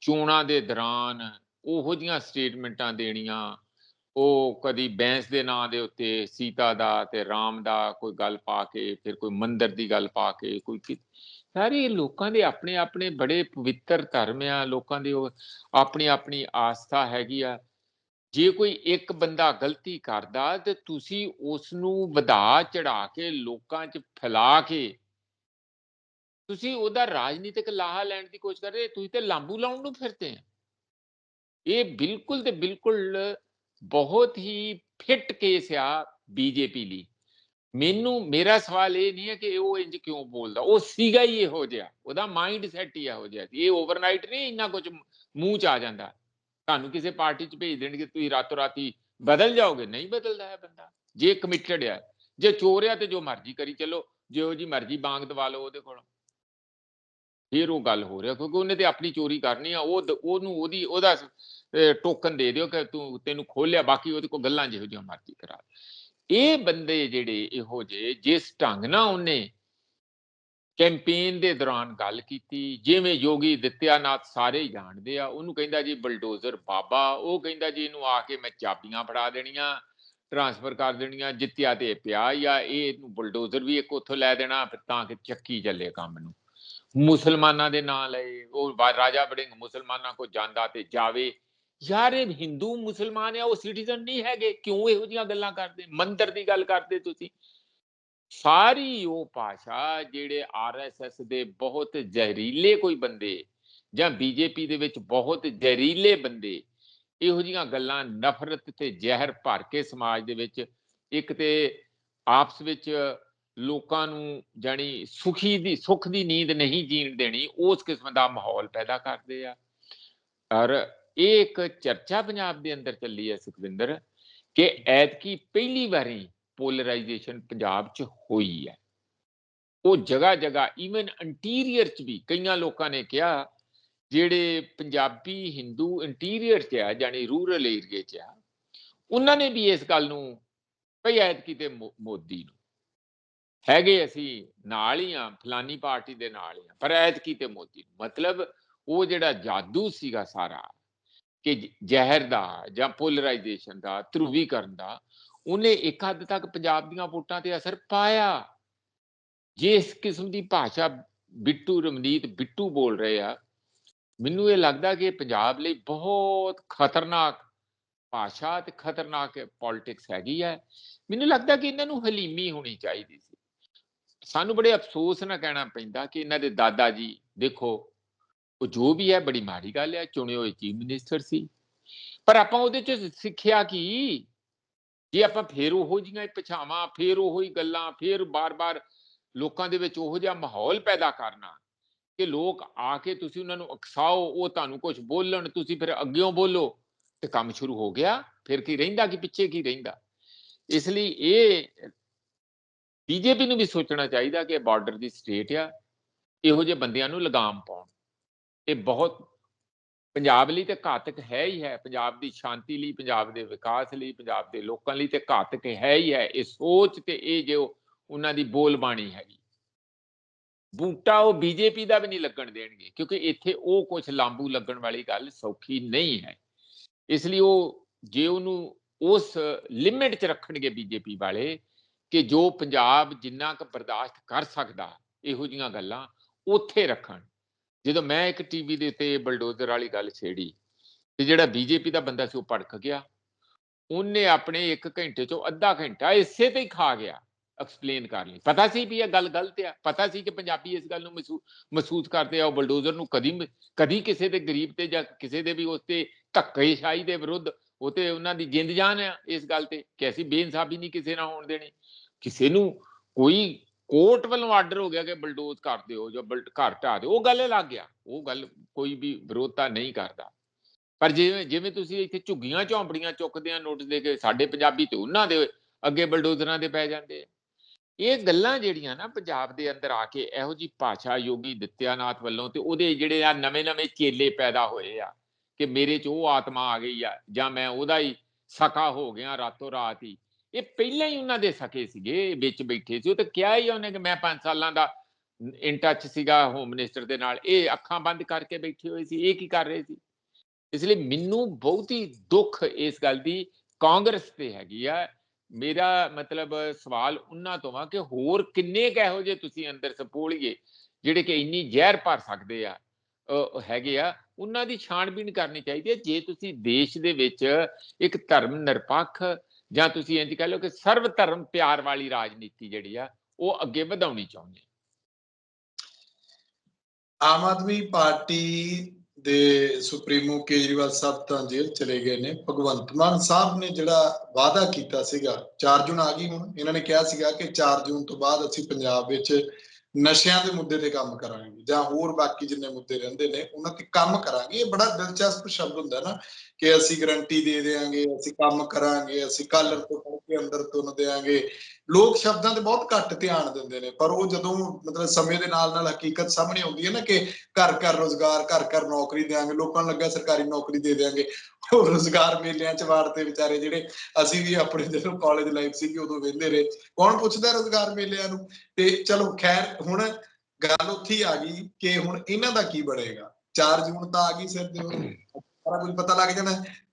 ਚੋਣਾਂ ਦੇ ਦੌਰਾਨ ਉਹੋ ਜੀਆਂ ਸਟੇਟਮੈਂਟਾਂ ਦੇਣੀਆਂ ਉਹ ਕਦੀ ਬੈਂਸ ਦੇ ਨਾਂ ਦੇ ਉੱਤੇ ਸੀਤਾ ਦਾ ਤੇ ਰਾਮ ਦਾ ਕੋਈ ਗੱਲ ਪਾ ਕੇ, ਫਿਰ ਕੋਈ ਮੰਦਰ ਦੀ ਗੱਲ ਪਾ ਕੇ, ਕੋਈ ਸਾਰੇ ਲੋਕਾਂ ਦੇ ਆਪਣੇ ਆਪਣੇ ਬੜੇ ਪਵਿੱਤਰ ਧਰਮ ਆ, ਲੋਕਾਂ ਦੇ ਉਹ ਆਪਣੀ ਆਪਣੀ ਆਸਥਾ ਹੈਗੀ ਆ। ਜੇ ਕੋਈ ਇੱਕ ਬੰਦਾ ਗਲਤੀ ਕਰਦਾ ਤੇ ਤੁਸੀਂ ਉਸ ਨੂੰ ਵਧਾ ਚੜਾ ਕੇ ਲੋਕਾਂ 'ਚ ਫੈਲਾ ਕੇ ਤੁਸੀਂ ਉਹਦਾ ਰਾਜਨੀਤਿਕ ਲਾਹਾ ਲੈਣ ਦੀ ਕੋਸ਼ਿਸ਼ ਕਰ ਰਹੇ ਤੁਸੀਂ ਤੇ ਲਾਂਬੂ ਲਾਉਣ ਨੂੰ ਫਿਰਦੇ ਆ। ਇਹ ਬਿਲਕੁਲ ਤੇ ਬਿਲਕੁਲ ਬਹੁਤ ਹੀ ਫਿੱਟ ਕੇਸ ਆ ਬੀਜੇਪੀ ਲਈ। ਮੈਨੂੰ, ਮੇਰਾ ਸਵਾਲ ਇਹ ਨਹੀਂ ਹੈ ਕਿ ਉਹ ਇੰਜ ਕਿਉਂ ਬੋਲਦਾ। ਉਹ ਸੀਗਾ ਹੀ ਇਹੋ ਜਿਹਾ। ਉਹਦਾ ਮਾਈਂਡ ਸੈਟ ਹੀ ਇਹੋ ਜਿਹਾ ਸੀ। ਇਹ ਓਵਰਨਾਈਟ ਨਹੀਂ, ਇੰਨਾ ਕੁਝ ਮੂੰਹ ਚ ਆ ਜਾਂਦਾ। ਤੁਹਾਨੂੰ ਕਿਸੇ ਪਾਰਟੀ ਚ ਭੇਜ ਦੇਣਗੇ, ਤੁਸੀਂ ਰਾਤੋਂ ਰਾਤੀ ਬਦਲ ਜਾਓਗੇ। ਨਹੀਂ ਬਦਲਦਾ ਹੈ ਬੰਦਾ। ਜੇ ਕਮਿਟਡ ਹੈ ਜੇ ਚੋਰ ਆ ਤੇ ਜੋ ਮਰਜ਼ੀ ਕਰੀ ਚੱਲੋ। ਜਿਹੋ ਜੀ ਮਰਜ਼ੀ ਬਾਂਗ ਦਵਾ ਲਓ ਉਹਦੇ ਕੋਲ। ਫਿਰ ਉਹ ਗੱਲ ਹੋ ਰਿਹਾ। ਕਿਉਂਕਿ ਉਹਨੇ ਤੇ ਆਪਣੀ ਚੋਰੀ ਕਰਨੀ ਆ। ਉਹ ਉਹਨੂੰ ਉਹਦੀ ਉਹਦਾ ਟੋਕਨ ਦੇ ਦਿਓ ਕਿ ਤੂੰ ਤੈਨੂੰ ਖੋਲਿਆ ਬਾਕੀ ਉਹਦੇ ਕੋਲ ਗੱਲਾਂ ਜਿਹੋ ਜਿਹੀਆਂ ਮਰਜ਼ੀ ਕਰਾ ਇਹ ਬੰਦੇ ਜਿਹੜੇ ਇਹੋ ਜਿਹੇ ਜਿਸ ਢੰਗ ਨਾਲ ਉਹਨੇ ਕੈਂਪੇਨ ਦੇ ਦੌਰਾਨ ਗੱਲ ਕੀਤੀ ਜਿਵੇਂ ਯੋਗੀ ਦਿੱਤਿਆਨਾਥ ਸਾਰੇ ਹੀ ਜਾਣਦੇ ਆ ਉਹਨੂੰ ਕਹਿੰਦਾ ਜੀ ਬਲਡੋਜ਼ਰ ਬਾਬਾ ਉਹ ਕਹਿੰਦਾ ਜੀ ਇਹਨੂੰ ਆ ਕੇ ਮੈਂ ਚਾਬੀਆਂ ਫੜਾ ਦੇਣੀਆਂ ਟ੍ਰਾਂਸਫਰ ਕਰ ਦੇਣੀਆਂ ਜਿੱਤਿਆ ਤੇ ਇਹ ਪਿਆ ਜਾਂ ਇਹ ਇਹਨੂੰ ਬਲਡੋਜ਼ਰ ਵੀ ਇੱਕ ਉੱਥੋਂ ਲੈ ਦੇਣਾ ਫਿਰ ਤਾਂ ਕਿ ਚੱਕੀ ਚੱਲੇ ਕੰਮ ਨੂੰ ਮੁਸਲਮਾਨਾਂ ਦੇ ਨਾਂ ਲਏ ਉਹ ਰਾਜਾ ਵੜਿੰਗ ਮੁਸਲਮਾਨਾਂ ਕੋ ਜਾਂਦਾ ਤੇ ਜਾਵੇ ਯਾਰ ਇਹ ਹਿੰਦੂ, ਮੁਸਲਮਾਨ ਆ, ਉਹ ਸਿਟੀਜ਼ਨ ਨਹੀਂ ਹੈਗੇ। ਕਿਉਂ ਇਹੋ ਜੀਆਂ ਗੱਲਾਂ ਕਰਦੇ? ਮੰਦਰ ਦੀ ਗੱਲ ਕਰਦੇ ਤੁਸੀਂ? ਸਾਰੀ ਉਹ ਭਾਸ਼ਾ ਜਿਹੜੇ ਆਰਐਸਐਸ ਦੇ ਬਹੁਤ ਜ਼ਹਿਰੀਲੇ ਕੋਈ ਬੰਦੇ ਜਾਂ ਬੀਜੇਪੀ ਦੇ ਵਿੱਚ ਬਹੁਤ ਜ਼ਹਿਰੀਲੇ ਬੰਦੇ, ਇਹੋ ਜੀਆਂ ਗੱਲਾਂ ਨਫ਼ਰਤ ਤੇ ਜ਼ਹਿਰ ਭਰ ਕੇ ਸਮਾਜ ਦੇ ਵਿੱਚ ਇੱਕ ਤੇ ਆਪਸ ਵਿੱਚ ਲੋਕਾਂ ਨੂੰ ਜਾਣੀ ਸੁਖੀ ਦੀ, ਸੁਖ ਦੀ ਨੀਂਦ ਨਹੀਂ ਜੀਣ ਦੇਣੀ, ਉਸ ਕਿਸਮ ਦਾ ਮਾਹੌਲ ਪੈਦਾ ਕਰਦੇ ਆ। ਔਰ ਇਹ ਇੱਕ ਚਰਚਾ ਪੰਜਾਬ ਦੇ ਅੰਦਰ ਚੱਲੀ ਹੈ ਸੁਖਵਿੰਦਰ, ਕਿ ਐਤਕੀ ਪਹਿਲੀ ਵਾਰੀ ਪੋਲਰਾਈਜੇਸ਼ਨ ਪੰਜਾਬ 'ਚ ਹੋਈ ਹੈ। ਉਹ ਜਗ੍ਹਾ ਜਗ੍ਹਾ ਈਵਨ ਇੰਟੀਰੀਅਰ 'ਚ ਵੀ ਕਈਆਂ ਲੋਕਾਂ ਨੇ ਕਿਹਾ, ਜਿਹੜੇ ਪੰਜਾਬੀ ਹਿੰਦੂ ਇੰਟੀਰੀਅਰ 'ਚ ਆ, ਜਾਣੀ ਰੂਰਲ ਏਰੀਏ 'ਚ ਆ, ਉਹਨਾਂ ਨੇ ਵੀ ਇਸ ਗੱਲ ਨੂੰ ਭਈ ਐਤਕੀ ਤੇ ਮੋ- ਮੋਦੀ ਨੂੰ। ਹੈਗੇ ਅਸੀਂ ਨਾਲ ਹੀ ਆ, ਫਲਾਨੀ ਪਾਰਟੀ ਦੇ ਨਾਲ ਹੀ ਆ, ਪਰ ਐਤਕੀ ਤੇ ਮੋਦੀ ਨੂੰ। ਮਤਲਬ ਉਹ ਜਿਹੜਾ ਜਾਦੂ ਸੀਗਾ ਸਾਰਾ ਕਿ ਜ- ਜ਼ਹਿਰ ਦਾ ਜਾਂ ਪੋਲਰਾਈਜੇਸ਼ਨ ਦਾ ਧਰੂਵੀਕਰਨ ਦਾ ਉਹਨੇ ਇੱਕ ਹੱਦ ਤੱਕ ਪੰਜਾਬ ਦੀਆਂ ਵੋਟਾਂ ਤੇ ਅਸਰ ਪਾਇਆ। ਜਿਸ ਕਿਸਮ ਦੀ ਭਾਸ਼ਾ ਬਿੱਟੂ ਰਮਨੀਤ ਬਿੱਟੂ ਬੋਲ ਰਹੇ ਆ ਮੈਨੂੰ ਇਹ ਲੱਗਦਾ ਕਿ ਪੰਜਾਬ ਲਈ ਬਹੁਤ ਖਤਰਨਾਕ ਭਾਸ਼ਾ ਤੇ ਖਤਰਨਾਕ ਪੋਲਿਟਿਕਸ ਹੈਗੀ ਹੈ ਮੈਨੂੰ ਲੱਗਦਾ ਕਿ ਇਹਨਾਂ ਨੂੰ ਹਲੀਮੀ ਹੋਣੀ ਚਾਹੀਦੀ ਸੀ। ਸਾਨੂੰ ਬੜੇ ਅਫਸੋਸ ਨਾਲ ਕਹਿਣਾ ਪੈਂਦਾ ਕਿ ਇਹਨਾਂ ਦੇ ਦਾਦਾ ਜੀ ਦੇਖੋ ਉਹ ਜੋ ਵੀ ਹੈ, ਬੜੀ ਮਾੜੀ ਗੱਲ ਹੈ ਚੁਣੇ ਹੋਏ ਚੀਫ ਮਿਨਿਸਟਰ ਸੀ। ਪਰ ਆਪਾਂ ਉਹਦੇ ਚ ਸਿੱਖਿਆ ਕੀ? ਜੇ ਆਪਾਂ ਫੇਰ ਉਹੋ ਜਿਹੀਆਂ ਪਛਾਵਾਂ, ਫੇਰ ਉਹੋ ਹੀ ਗੱਲਾਂ, ਫੇਰ ਬਾਰ-ਬਾਰ ਲੋਕਾਂ ਦੇ ਵਿੱਚ ਉਹੋ ਜਿਹਾ ਮਾਹੌਲ ਪੈਦਾ ਕਰਨਾ ਕਿ ਲੋਕ ਆ ਕੇ ਤੁਸੀਂ ਉਹਨਾਂ ਨੂੰ ਉਕਸਾਓ ਉਹ ਤੁਹਾਨੂੰ ਕੁਝ ਬੋਲਣ, ਤੁਸੀਂ ਫਿਰ ਅੱਗਿਓਂ ਬੋਲੋ ਤੇ ਕੰਮ ਸ਼ੁਰੂ ਹੋ ਗਿਆ, ਫਿਰ ਕੀ ਰਹਿੰਦਾ, ਕਿ ਪਿੱਛੇ ਕੀ ਰਹਿੰਦਾ? ਇਸ ਲਈ ਇਹ ਬੀਜੇਪੀ ਨੂੰ ਵੀ ਸੋਚਣਾ ਚਾਹੀਦਾ ਕਿ ਬਾਰਡਰ ਦੀ ਸਟੇਟ ਆ, ਇਹੋ ਜਿਹੇ ਬੰਦਿਆਂ ਨੂੰ ਲਗਾਮ ਪਾਉਣ। ਇਹ ਬਹੁਤ ਪੰਜਾਬ ਲਈ ਤੇ ਘਾਤਕ ਹੈ ਹੀ ਹੈ, ਪੰਜਾਬ ਦੀ ਸ਼ਾਂਤੀ ਲਈ, ਪੰਜਾਬ ਦੇ ਵਿਕਾਸ ਲਈ, ਪੰਜਾਬ ਦੇ ਲੋਕਾਂ ਲਈ ਤੇ ਘਾਤਕ ਹੈ ਹੀ ਹੈ, ਇਹ ਸੋਚ ਤੇ ਇਹ ਜੋ ਉਹਨਾਂ ਦੀ ਬੋਲਬਾਣੀ ਹੈਗੀ। ਬੂਟਾ ਉਹ ਬੀਜੇਪੀ ਦਾ ਵੀ ਨਹੀਂ ਲੱਗਣ ਦੇਣਗੇ, ਕਿਉਂਕਿ ਇੱਥੇ ਉਹ ਕੁਝ ਲਾਂਬੂ ਲੱਗਣ ਵਾਲੀ ਗੱਲ ਸੌਖੀ ਨਹੀਂ ਹੈ। ਇਸ ਲਈ ਉਹ ਜੇ ਉਹਨੂੰ ਉਸ ਲਿਮਿਟ 'ਚ ਰੱਖਣਗੇ ਬੀਜੇਪੀ ਵਾਲੇ ਕਿ ਜੋ ਪੰਜਾਬ ਜਿੰਨਾ ਕੁ ਬਰਦਾਸ਼ਤ ਕਰ ਸਕਦਾ, ਇਹੋ ਜੀਆਂ ਗੱਲਾਂ ਉੱਥੇ ਰੱਖਣ। ਜਦੋਂ ਮੈਂ ਇੱਕ ਟੀਵੀ ਦੇ ਉੱਤੇ ਬਲਡੋਜ਼ਰ ਵਾਲੀ ਗੱਲ ਛੇੜੀ ਤੇ ਜਿਹੜਾ ਬੀਜੇਪੀ ਦਾ ਬੰਦਾ ਸੀ ਉਹ ਭੜਕ ਗਿਆ, ਉਹਨੇ ਆਪਣੇ 1 ਘੰਟੇ ਚੋਂ ਅੱਧਾ ਘੰਟਾ ਇਸੇ ਤੇ ਹੀ ਖਾ ਗਿਆ ਐਕਸਪਲੇਨ ਕਰ ਲਈ। ਪਤਾ ਸੀ ਵੀ ਇਹ ਗੱਲ ਗਲਤ ਆ, ਪਤਾ ਸੀ ਕਿ ਪੰਜਾਬੀ ਇਸ ਗੱਲ ਨੂੰ ਮਹਿਸੂ- ਮਹਿਸੂਸ ਕਰਦੇ ਆ, ਉਹ ਬਲਡੋਜ਼ਰ ਨੂੰ ਕਦੀ ਕਦੀ ਕਿਸੇ ਦੇ ਗਰੀਬ ਤੇ ਜਾਂ ਕਿਸੇ ਦੇ ਵੀ ਉਸ ਤੇ ਧੱਕੇਸ਼ਾਹੀ ਦੇ ਵਿਰੁੱਧ ਉਹ ਤੇ ਉਹਨਾਂ ਦੀ ਜਿੰਦ ਜਾਨ ਆ ਇਸ ਗੱਲ ਤੇ, ਕਿ ਅਸੀਂ ਬੇਇਨਸਾਫੀ ਨਹੀਂ ਕਿਸੇ ਨਾਲ ਹੋਣ ਦੇਣੀ। ਕਿਸੇ ਨੂੰ ਕੋਈ ਕੋਰਟ ਵੱਲੋਂ ਆਰਡਰ ਹੋ ਗਿਆ ਕਿ ਬਲਡੋਜ਼ ਕਰ ਦਿਓ ਜਾਂ ਬਲ- ਘਰ ਢਾਹ ਦਿਓ, ਉਹ ਗੱਲ ਲੱਗ ਗਿਆ ਉਹ ਗੱਲ ਕੋਈ ਵੀ ਵਿਰੋਧਤਾ ਨਹੀਂ ਕਰਦਾ। ਪਰ ਜਿਵੇਂ ਜਿਵੇਂ ਤੁਸੀਂ ਇੱਥੇ ਝੁੱਗੀਆਂ ਝੌਂਪੜੀਆਂ ਚੁੱਕਦੇ ਆ ਨੋਟਿਸ ਦੇ ਕੇ ਸਾਡੇ ਪੰਜਾਬੀ ਤੇ ਉਹਨਾਂ ਦੇ ਅੱਗੇ ਬਲਡੋਜ਼ਰਾਂ ਦੇ ਪੈ ਜਾਂਦੇ ਆ। ਇਹ ਗੱਲਾਂ ਜਿਹੜੀਆਂ ਨਾ ਪੰਜਾਬ ਦੇ ਅੰਦਰ ਆ ਕੇ ਇਹੋ ਜੀ ਭਾਸ਼ਾ ਯੋਗੀ ਦਿੱਤਿਆਨਾਥ ਵੱਲੋਂ ਤੇ ਉਹਦੇ ਜਿਹੜੇ ਆ ਨਵੇਂ-ਨਵੇਂ ਚੇਲੇ ਪੈਦਾ ਹੋਏ ਆ ਕਿ ਮੇਰੇ 'ਚ ਉਹ ਆਤਮਾ ਆ ਗਈ ਆ ਜਾਂ ਮੈਂ ਉਹਦਾ ਹੀ ਸਕਾ ਹੋ ਗਿਆ ਰਾਤੋਂ ਰਾਤ ਹੀ। ਇਹ ਪਹਿਲਾਂ ਹੀ ਉਹਨਾਂ ਦੇ ਸਕੇ ਸੀਗੇ, ਵਿੱਚ ਬੈਠੇ ਸੀ। ਉਹ ਤਾਂ ਕਿਹਾ ਹੀ ਉਹਨੇ ਕਿ ਮੈਂ 5 ਸਾਲਾਂ ਦਾ ਇਨ ਟੱਚ ਸੀਗਾ ਹੋਮ ਮਿਨਿਸਟਰ ਦੇ ਨਾਲ। ਇਹ ਅੱਖਾਂ ਬੰਦ ਕਰਕੇ ਬੈਠੇ ਹੋਏ ਸੀ। ਇਹ ਕੀ ਕਰ ਰਹੇ ਸੀ? ਇਸ ਲਈ ਮੈਨੂੰ ਬਹੁਤ ਹੀ ਦੁੱਖ ਇਸ ਗੱਲ ਦੀ ਕਾਂਗਰਸ ਤੇ ਹੈਗੀ ਆ। ਮੇਰਾ ਮਤਲਬ ਸਵਾਲ ਉਹਨਾਂ ਤੋਂ ਆ ਕਿ ਹੋਰ ਕਿੰਨੇ ਕੁ ਇਹੋ ਜਿਹੇ ਤੁਸੀਂ ਅੰਦਰ ਸਪੋਲੀਏ ਜਿਹੜੇ ਕਿ ਇੰਨੀ ਜ਼ਹਿਰ ਭਰ ਸਕਦੇ ਆ ਹੈਗੇ ਆ, ਉਹਨਾਂ ਦੀ ਛਾਣਬੀਣ ਕਰਨੀ ਚਾਹੀਦੀ ਹੈ। ਜੇ ਤੁਸੀਂ ਦੇਸ਼ ਦੇ ਵਿੱਚ ਇੱਕ ਧਰਮ ਨਿਰਪੱਖ ਜਾਂ ਤੁਸੀਂ ਇੰਜ ਕਹਿ ਲਓ ਕਿ ਸਰਵ ਧਰਮ ਪਿਆਰ ਵਾਲੀ ਰਾਜਨੀਤੀ ਜਿਹੜੀ ਆ, ਉਹ ਅੱਗੇ ਵਧਾਉਣੀ ਚਾਹੁੰਦੇ ਆਮ ਆਦਮੀ ਪਾਰਟੀ ਦੇ ਸੁਪਰੀਮੋ ਕੇਜਰੀਵਾਲ ਸਾਹਿਬ ਤਾਂ ਜੇਲ੍ਹ ਚਲੇ ਗਏ ਨੇ। ਭਗਵੰਤ ਮਾਨ ਸਾਹਿਬ ਨੇ ਜਿਹੜਾ ਵਾਅਦਾ ਕੀਤਾ ਸੀਗਾ 4 ਜੂਨ ਆ ਗਈ ਹੁਣ, ਇਹਨਾਂ ਨੇ ਕਿਹਾ ਸੀਗਾ ਕਿ 4 ਜੂਨ ਤੋਂ ਬਾਅਦ ਅਸੀਂ ਪੰਜਾਬ ਵਿੱਚ ਨਸ਼ਿਆਂ ਦੇ ਮੁੱਦੇ ਤੇ ਕੰਮ ਕਰਾਂਗੇ ਜਾਂ ਹੋਰ ਬਾਕੀ ਜਿੰਨੇ ਮੁੱਦੇ ਰਹਿੰਦੇ ਨੇ, ਉਹਨਾਂ ਤੇ ਕੰਮ ਕਰਾਂਗੇ। ਇਹ ਬੜਾ ਦਿਲਚਸਪ ਸ਼ਬਦ ਹੁੰਦਾ ਨਾ ਕਿ ਅਸੀਂ ਗਰੰਟੀ ਦੇ ਦੇਵਾਂਗੇ ਅਸੀਂ ਕੰਮ ਕਰਾਂਗੇ, ਅਸੀਂ ਕਾਲਰ ਤੋਂ ਫੜ ਕੇ ਅੰਦਰ ਤੁੰਨ ਦੇਵਾਂਗੇ ਲੋਕ ਸ਼ਬਦਾਂ ਤੇ ਬਹੁਤ ਘੱਟ ਧਿਆਨ ਦਿੰਦੇ ਨੇ, ਪਰ ਉਹ ਜਦੋਂ ਮਤਲਬ ਸਮੇਂ ਦੇ ਨਾਲ ਨਾਲ ਹਕੀਕਤ ਸਾਹਮਣੇ ਆਉਂਦੀ ਹੈ ਨਾ ਕਿ ਘਰ ਘਰ ਰੋਜ਼ਗਾਰ, ਘਰ ਘਰ ਨੌਕਰੀ ਦੇਵਾਂਗੇ ਲੋਕਾਂ ਨੂੰ ਲੱਗਾ ਸਰਕਾਰੀ ਨੌਕਰੀ ਦੇ ਦੇਵਾਂਗੇ ਉਹ ਰੋਜ਼ਗਾਰ ਮੇਲਿਆਂ ਚ ਵਾੜਦੇ ਵਿਚਾਰੇ ਜਿਹੜੇ ਅਸੀਂ ਵੀ ਆਪਣੇ ਜਦੋਂ ਕਾਲਜ ਲਾਈਫ ਸੀਗੀ ਉਦੋਂ ਵੇਂਦੇ ਰਹੇ। ਕੌਣ ਪੁੱਛਦਾ ਰੋਜ਼ਗਾਰ ਮੇਲਿਆਂ ਨੂੰ? ਤੇ ਚਲੋ ਖੈਰ, ਹੁਣ ਗੱਲ ਉੱਥੇ ਆ ਗਈ ਕਿ ਹੁਣ ਇਹਨਾਂ ਦਾ ਕੀ ਬਣੇਗਾ? 4 ਜੂਨ ਤਾਂ ਆ ਗਈ ਸਿਰ ਦੇ ਸਾਰਾ ਕੁਝ ਪਤਾ ਲੱਗ ਜਾਣਾ